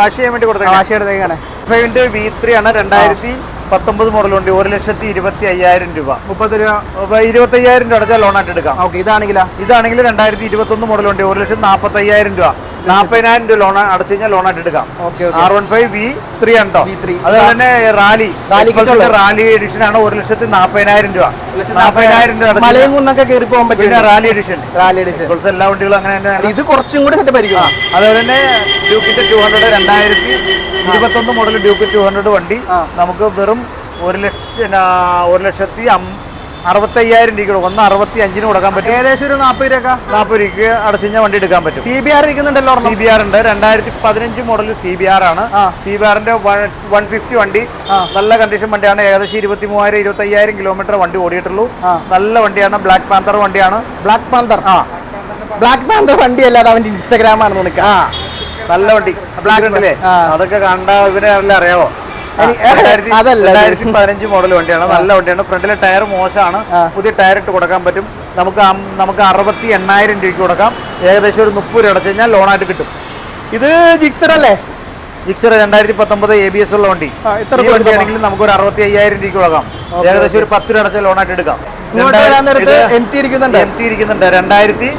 വാഷ് ചെയ്യാൻ വേണ്ടി കൊടുത്തേക്കാം ആശയം എടുത്തേക്കാണ് ഫൈവിന്റെ വി ത്രീ ആണ് രണ്ടായിരത്തി പത്തൊമ്പത് മോഡൽ ഉണ്ട് ഒരു ലക്ഷത്തി ഇരുപത്തി അയ്യായിരം രൂപ. മുപ്പത് രൂപ. ഇരുപത്തി അയ്യായിരം രൂപ അടച്ചാൽ ലോണായിട്ട് എടുക്കാം. ഓക്കെ ഇതാണെങ്കിലാ? ഇതാണെങ്കിൽ രണ്ടായിരത്തി ഇരുപത്തി ഒന്ന് മോഡൽ ഉണ്ട് ഒരു ലക്ഷത്തി നാൽപ്പത്തി അയ്യായിരം രൂപ. നാൽപ്പതിനായിരം രൂപ ലോൺ അടച്ചു കഴിഞ്ഞാൽ ലോൺ ആയിട്ട് എടുക്കാം. R one five V three ഉണ്ടോ? അതുപോലെ തന്നെ റാലി. റാലി എഡിഷൻ ആണ് ഒരു ലക്ഷത്തി നാൽപ്പതിനായിരം രൂപ. നാൽപ്പതിനായിരം രൂപ മലയും കുന്നൊക്കെ കയറി പോകാൻ പറ്റും പിന്നെ റാലി എഡിഷൻ റാലി എഡിഷൻ എല്ലാ വണ്ടികളും അങ്ങനെ തന്നെ ഇത് കുറച്ചും കൂടി സെറ്റപ്പ് ആയിരിക്കും. അതുപോലെ തന്നെ ഡ്യൂക്കിന്റെ ടു ഹൺഡ്രഡ് രണ്ടായിരത്തി ഇരുപത്തൊന്ന് മോഡൽ ഡ്യൂക്ക് ടു ഹൺഡ്രഡ് വണ്ടി. നമുക്ക് വെറും ഒരു ലക്ഷം ഒരു ലക്ഷത്തി അറുപത്തയ്യായിരം രൂപ ഒന്ന് അറുപത്തി അഞ്ചിന് കൊടുക്കാൻ പറ്റും. ഏകദേശം ഒരു നാൽപ്പത് രൂപ നാൽപ്പത് രൂപയ്ക്ക് അടച്ചു കഴിഞ്ഞാൽ വണ്ടി എടുക്കാൻ പറ്റും. സി ബി ആർ ഇരിക്കുന്നുണ്ടല്ലോ സി ബി ആർ ഉണ്ട്. രണ്ടായിരത്തി പതിനഞ്ച് മോഡൽ സി ബി ആർ ആണ്. ആ. സി ബി ആറിന്റെ വൺ ഫിഫ്റ്റി വണ്ടി. നല്ല കണ്ടീഷൻ വണ്ടിയാണ്. ഏകദേശം ഇരുപത്തി മൂവായിരം ഇരുപത്തി അയ്യായിരം കിലോമീറ്റർ വണ്ടി ഓടിയിട്ടുള്ളൂ. നല്ല വണ്ടിയാണ്. ബ്ലാക്ക് പാന്തർ വണ്ടിയാണ്. ബ്ലാക്ക് പാന്തർ ആ. ബ്ലാക്ക് പാന്തർ വണ്ടി അല്ലാതെ അവന്റെ ഇൻസ്റ്റാഗ്രാം ആണ് നിനക്ക് ആ. നല്ല വണ്ടി. ബ്ലാക്ക് ഉണ്ടല്ലേ. അതൊക്കെ കണ്ട ഇവരെ അറിയാവോ? അതല്ല. രണ്ടായിരത്തി പതിനഞ്ച് മോഡൽ വണ്ടിയാണ്. നല്ല വണ്ടിയാണ്. ഫ്രണ്ടിലെ ടയർ മോശമാണ്. പുതിയ ടയർ ഇട്ട് കൊടുക്കാൻ പറ്റും. നമുക്ക് നമുക്ക് അറുപത്തി എണ്ണായിരം രൂപയ്ക്ക് കൊടുക്കാം. ഏകദേശം ഒരു മുപ്പത് രൂപ അടച്ചു കഴിഞ്ഞാൽ ലോണായിട്ട് കിട്ടും. ഇത് ജിക്സർ അല്ലേ? ജിക്സർ രണ്ടായിരത്തി പത്തൊമ്പത് എ ബി എസ് ഉള്ള വണ്ടി. ഈ വണ്ടി ആണെങ്കിൽ നമുക്ക് ഒരു അറുപത്തി അയ്യായിരം രൂപയ്ക്ക് കൊടുക്കാം. ഏകദേശം ഒരു പത്ത് രൂപ അടച്ച ലോണായിട്ട് എടുക്കാം. എം ടി ഇരിക്കുന്നുണ്ട്. രണ്ടായിരത്തി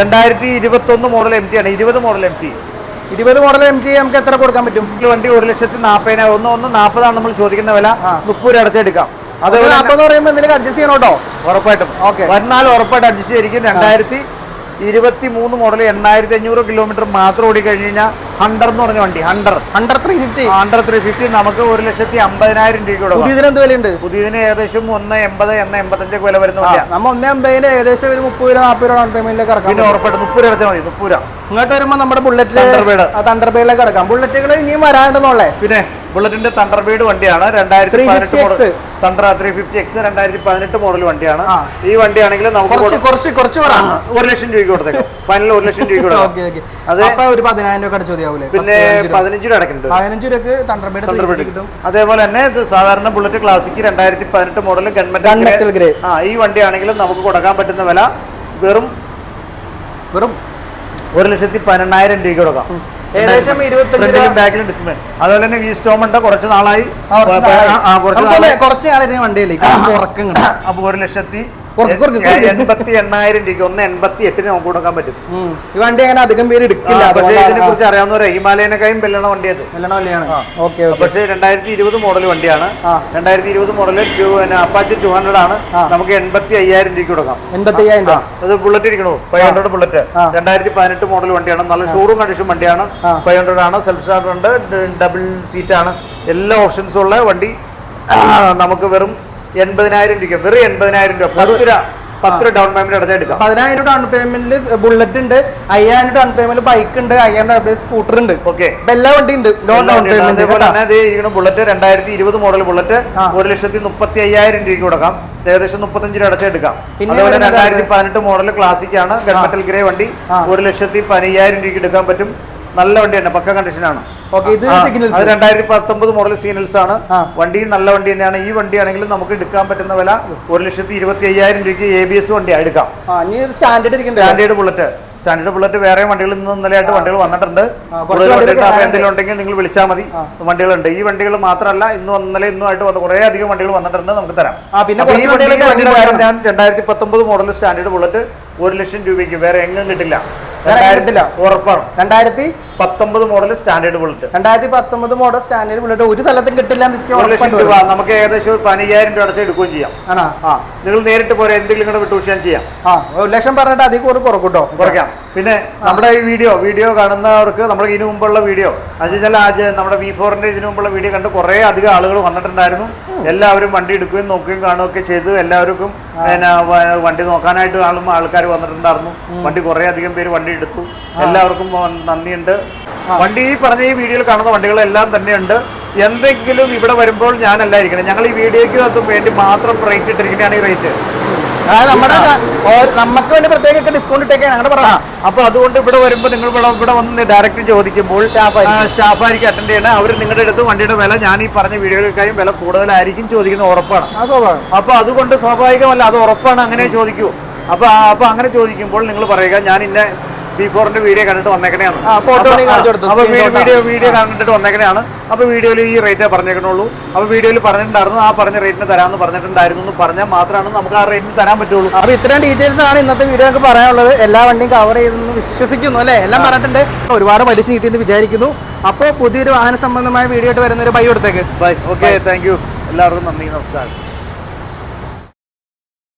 രണ്ടായിരത്തി ഇരുപത്തി ഒന്ന് മോഡൽ എം ടി ആണ്. ഇരുപത് മോഡൽ എം ടി ഇരുപത് മോഡൽ എം ജി നമുക്ക് എത്ര കൊടുക്കാൻ പറ്റും? വണ്ടി ഒരു ലക്ഷത്തി നാൽപ്പതിനായിരം ഒന്ന് ഒന്ന് നാൽപ്പതാണ് നമ്മൾ ചോദിക്കുന്ന വില. മുപ്പത് രൂപ അടച്ചെടുക്കാം അതുപോലെ അത് നാൽപ്പത് പറയുമ്പോൾ എന്തെങ്കിലും അഡ്ജസ്റ്റ് ചെയ്യണം കേട്ടോ. ഉറപ്പായിട്ടും. ഓക്കെ വന്നാൽ ഉറപ്പായിട്ട് അഡ്ജസ്റ്റ് ചെയ്തിരിക്കും. രണ്ടായിരത്തി ഇരുപത്തി മൂന്ന് മോഡൽ എണ്ണായിരത്തി അഞ്ഞൂറ് കിലോമീറ്റർ മാത്രം ഓടി കഴിഞ്ഞ് കഴിഞ്ഞാൽ ഹണ്ടർ എന്ന് പറഞ്ഞ വണ്ടി. Hunter hunter three fifty hunter three fifty നമുക്ക് ഒരു ലക്ഷത്തി അമ്പതിനായിരം രൂപയുടെ പുതിയതിന് എന്ത് വിലയുണ്ട്? പുതിയതിന് ഏകദേശം ഒന്ന് എൺപത് എന്ന എൺപത്തഞ്ച് വില വരുന്ന നമ്മൾ ഒന്ന് അമ്പതിന് ഏകദേശം ഒരു മുപ്പത് രൂപ നാൽപ്പത് രൂപ ഡൗൺ പേയ്മെന്റിലേക്ക് ഇറക്കാം. പിന്നെ ഉറപ്പായിട്ട് മുപ്പത് രൂപ അടച്ചാൽ മതി മുപ്പത് രൂപ. ഇങ്ങോട്ട് വരുമ്പോൾ നമ്മുടെ ബുള്ളറ്റിൽ ആ തണ്ടർബേഡിലേക്ക് കിടക്കാം ബുള്ളറ്റുകൾ ഇനിയും വരാണ്ടെന്നുള്ളേ പിന്നെ ബുള്ളറ്റിന്റെ തണ്ടർബേഡ് വണ്ടിയാണ്. രണ്ടായിരത്തി പതിനെട്ട് model. Thunder three fifty X രണ്ടായിരത്തി പതിനെട്ട് മോഡൽ വണ്ടിയാണ്. ഈ വണ്ടിയാണെങ്കിൽ നമുക്ക് കുറച്ച് കുറച്ച് ഒരു ലക്ഷം രൂപയ്ക്ക് കൊടുത്തേക്കാം. ഫൈനൽ ഒരു ലക്ഷം അത് ഒരു പതിനായിരം രൂപ പിന്നെ പതിനഞ്ച് രൂപ. അടക്കുന്നുണ്ട് പതിനഞ്ച് രൂപക്ക് തണ്ടർബേഡ് തണ്ടർബേഡ് കിട്ടും. അതേപോലെ തന്നെ ഇത് സാധാരണ ബുള്ളറ്റ് ക്ലാസിക് രണ്ടായിരത്തി പതിനെട്ട് മോഡൽ ഗവൺമെന്റ് ഗൺമെന്റ് grey. ആ ഈ വണ്ടിയാണെങ്കിലും നമുക്ക് കൊടുക്കാൻ പറ്റുന്ന വില വെറും വെറും ഒരു ലക്ഷത്തി പതിനെണ്ണായിരം രൂപയ്ക്ക് കൊടുക്കാം. ഏകദേശം ഡിസ്പ്ലേ അതുപോലെ തന്നെ വി സ്റ്റോം ഉണ്ട് കുറച്ച് നാളായി കുറച്ച് നാളായി. കുറച്ച് വണ്ടിയിലേക്ക് ഉറക്കം കിട്ടും അപ്പൊ ഒരു ലക്ഷത്തി. എൺപത്തി എണ്ണായിരം രൂപയ്ക്ക് ഒന്ന് എൺപത്തി എട്ടിന് നമുക്ക് കൊടുക്കാൻ പറ്റും. ഈ വണ്ടി അങ്ങനെ അധികം പേര് എടുക്കില്ല. പക്ഷേ ഇതിനെ കുറിച്ച് അറിയാവുന്നവരെ ഹിമാലയനേക്കായും വെല്ലണ ഓക്കെ പക്ഷേ രണ്ടായിരത്തി ഇരുപത് മോഡൽ വണ്ടിയാണ്. ആ. രണ്ടായിരത്തി ഇരുപത് മോഡൽ അപ്പാച്ചി ടു ഹൺഡ്രഡ് ആണ്. നമുക്ക് എൺപത്തി അയ്യായിരം രൂപയ്ക്ക് കൊടുക്കാം. എൺപത്തി അയ്യായിരം രൂപ. അത് ബുള്ളറ്റ് ഇരിക്കണു. Five hundred bullet. രണ്ടായിരത്തി പതിനെട്ട് മോഡൽ വണ്ടിയാണ്. നല്ല ഷോറൂം കണ്ടീഷൻ വണ്ടിയാണ്. ഫൈവ് ഹൺഡ്രഡ് ആണ്. സെൽഫ് സ്റ്റാർട്ടർ ഉണ്ട്. ഡബിൾ സീറ്റ് ആണ്. എല്ലാ ഓപ്ഷൻസും ഉള്ള വണ്ടി. നമുക്ക് വെറും എൺപതിനായിരം രൂപ വെറും എൺപതിനായിരം രൂപ. പത്ത് രൂപ പത്ത് രൂപ ഡൗൺ പേയ്മെന്റ് അടച്ചാൽ എടുക്കാം. പതിനായിരം ഡൗൺ പേയ്മെന്റിൽ ബുള്ളറ്റ് ഉണ്ട് അയ്യായിരം ഡൗൺ പേയ്മെന്റ് ബൈക്ക് ഉണ്ട് അയ്യായിരം ഡൗൺ പേയ്മെന്റ് സ്കൂട്ടർ ഉണ്ട്. ഓക്കെ എല്ലാ വണ്ടി ഉണ്ട്. ലോ ഡൗൺ പേയ്മെന്റ് അതേപോലെ തന്നെ ബുള്ളറ്റ് രണ്ടായിരത്തി ഇരുപത് മോഡൽ ബുള്ളറ്റ്. ഒരു ലക്ഷത്തി മുപ്പത്തി അയ്യായിരം രൂപയ്ക്ക് കൊടുക്കാം. ഏകദേശം മുപ്പത്തഞ്ച് രൂപ അടച്ചെടുക്കാം പിന്നെ അതുപോലെ രണ്ടായിരത്തി പതിനെട്ട് മോഡൽ ക്ലാസിക് ആണ്. ഗൺമെറ്റൽ ഗ്രേ വണ്ടി. ഒരു ലക്ഷത്തി പതിനയ്യായിരം രൂപയ്ക്ക് എടുക്കാൻ പറ്റും. നല്ല വണ്ടിയാണ് പക്ക കണ്ടീഷനാണ് ഓക്കെ ഇത് ആ, സിഗ്നൽസ് അത് രണ്ടായിരത്തി പത്തൊമ്പത് മോഡൽ സീനൽസ് ആണ്. വണ്ടി നല്ല വണ്ടി തന്നെയാണ്. ഈ വണ്ടി ആണെങ്കിൽ നമുക്ക് എടുക്കാൻ പറ്റുന്ന വില ഒരു ലക്ഷത്തി ഇരുപത്തി അയ്യായിരം രൂപയ്ക്ക് എ ബി എസ് വണ്ടിയാണ് എടുക്കാം. സ്റ്റാൻഡേർഡ് ബുള്ളറ്റ് സ്റ്റാൻഡേർഡ് ബുള്ളറ്റ് വേറെ വണ്ടികളിൽ നിന്ന് ഇന്നലെയായിട്ട് വണ്ടികൾ വന്നിട്ടുണ്ട്. കൂടുതൽ വണ്ടികൾ വണ്ടികൾ എന്തെങ്കിലും ഉണ്ടെങ്കിൽ നിങ്ങൾ വിളിച്ചാൽ മതി. വണ്ടികളുണ്ട്. ഈ വണ്ടികൾ മാത്രമല്ല ഇന്നും ഇന്നലെ ഇന്നും ആയിട്ട് വന്ന കുറേ അധികം വണ്ടികൾ വന്നിട്ടുണ്ട് നമുക്ക് തരാം. ഈ കാര്യം ഞാൻ രണ്ടായിരത്തി പത്തൊമ്പത് മോഡൽ സ്റ്റാൻഡേർഡ് ബുള്ളറ്റ് ഒരു ലക്ഷം രൂപയ്ക്ക് വേറെ എങ്ങും കിട്ടില്ല. കിട്ടില്ല. ഉറപ്പാണ് രണ്ടായിരത്തി പത്തൊമ്പത് മോഡൽ സ്റ്റാൻഡേർഡ് ബുള്ളറ്റ് രണ്ടായിരത്തി പത്തൊമ്പത് മോഡൽ സ്റ്റാൻഡേർഡ് ബുള്ളറ്റ് ഒരു സ്ഥലത്തും കിട്ടില്ല രൂപ നമുക്ക് ഏകദേശം ഒരു പതിനയ്യായിരം രൂപ അടച്ച് എടുക്കുകയും ചെയ്യാം. ആണോ? ആ നിങ്ങൾ നേരിട്ട് പോരെ എന്തെങ്കിലും കൂടെ വിട്ടുവീഴ്ച ചെയ്യാം. ആ ഒരു ലക്ഷം പറഞ്ഞിട്ട് അതിൽ കൂടെ കുറക്കൂട്ടോ കുറയ്ക്കാം. പിന്നെ നമ്മുടെ ഈ വീഡിയോ വീഡിയോ കാണുന്നവർക്ക് നമ്മുടെ ഇതിനു മുമ്പുള്ള വീഡിയോ എന്ന് വെച്ചാൽ ആദ്യ നമ്മുടെ വി ഫോറിന്റെ ഇതിനു മുമ്പുള്ള വീഡിയോ കണ്ട് കുറേ അധികം ആളുകൾ വന്നിട്ടുണ്ടായിരുന്നു. എല്ലാവരും വണ്ടി എടുക്കുകയും നോക്കുകയും കാണുകയൊക്കെ ചെയ്തു. എല്ലാവർക്കും പിന്നെ വണ്ടി നോക്കാനായിട്ട് ആളും ആൾക്കാർ വന്നിട്ടുണ്ടായിരുന്നു. വണ്ടി കുറേ അധികം പേര് വണ്ടി എടുത്തു. എല്ലാവർക്കും നന്ദിയുണ്ട്. വണ്ടി ഈ പറഞ്ഞ ഈ വീഡിയോയിൽ കാണുന്ന വണ്ടികളെല്ലാം തന്നെയുണ്ട്. എന്തെങ്കിലും ഇവിടെ വരുമ്പോൾ ഞാനല്ലായിരിക്കണം. ഞങ്ങൾ ഈ വീഡിയോയ്ക്ക് വേണ്ടി മാത്രം റേറ്റ് ഇട്ടിരിക്കുന്നതാണ് ഈ റേറ്റ് നമ്മുടെ നമുക്ക് വേണ്ടി പ്രത്യേക ഡിസ്കൗണ്ട് ഇട്ടേക്കാണ്. അങ്ങനെ പറയാം അപ്പൊ അതുകൊണ്ട് ഇവിടെ വരുമ്പോൾ നിങ്ങൾ ഇവിടെ ഇവിടെ വന്ന് ഡയറക്റ്റ് ചോദിക്കുമ്പോൾ സ്റ്റാഫായിരിക്കും അറ്റൻഡ് ചെയ്യണം. അവർ നിങ്ങളുടെ അടുത്ത് വണ്ടിയുടെ വില ഞാൻ ഈ പറഞ്ഞ വീഡിയോകൾക്കായും വില കൂടുതലായിരിക്കും ചോദിക്കുന്നത് ഉറപ്പാണ്. അപ്പൊ അതുകൊണ്ട് സ്വാഭാവികമല്ല അത് ഉറപ്പാണ്. അങ്ങനെ ചോദിക്കൂ. അപ്പൊ അപ്പൊ അങ്ങനെ ചോദിക്കുമ്പോൾ നിങ്ങൾ പറയുക ഞാൻ ഇന്ന ബി ഫോറിന്റെ വീഡിയോ കണ്ടിട്ട് വന്നേക്കണെയാണ്. അപ്പൊ വീഡിയോ വീഡിയോ കണ്ടിട്ട് വന്നേക്കണെയാണ്. അപ്പൊ വീഡിയോയിൽ ഈ റേറ്റേ പറഞ്ഞേക്കണുള്ളൂ. അപ്പൊ വീഡിയോയിൽ പറഞ്ഞിട്ടുണ്ടായിരുന്നു ആ പറഞ്ഞ റേറ്റിന് തരാമെന്ന് പറഞ്ഞിട്ടുണ്ടായിരുന്നു എന്ന് പറഞ്ഞാൽ മാത്രമാണ് നമുക്ക് ആ റേറ്റിന് തരാൻ പറ്റുള്ളൂ. അപ്പൊ ഇത്രയും ഡീറ്റെയിൽസ് ആണ് ഇന്നത്തെ വീഡിയോ നമുക്ക് പറയാനുള്ളത്. എല്ലാ വണ്ടിയും കവർ ചെയ്തെന്ന് വിശ്വസിക്കുന്നു അല്ലേ? എല്ലാം പറഞ്ഞിട്ടുണ്ട്. ഒരുപാട് പലിശ കിട്ടിയെന്ന് വിചാരിക്കുന്നു. അപ്പോൾ പുതിയൊരു വാഹന സംബന്ധമായ വീഡിയോ ആയിട്ട് വരുന്ന ഒരു ബൈ കൊടുത്തേക്ക് ബൈ ഓക്കെ താങ്ക് യു എല്ലാവർക്കും നന്ദി നമസ്കാരം.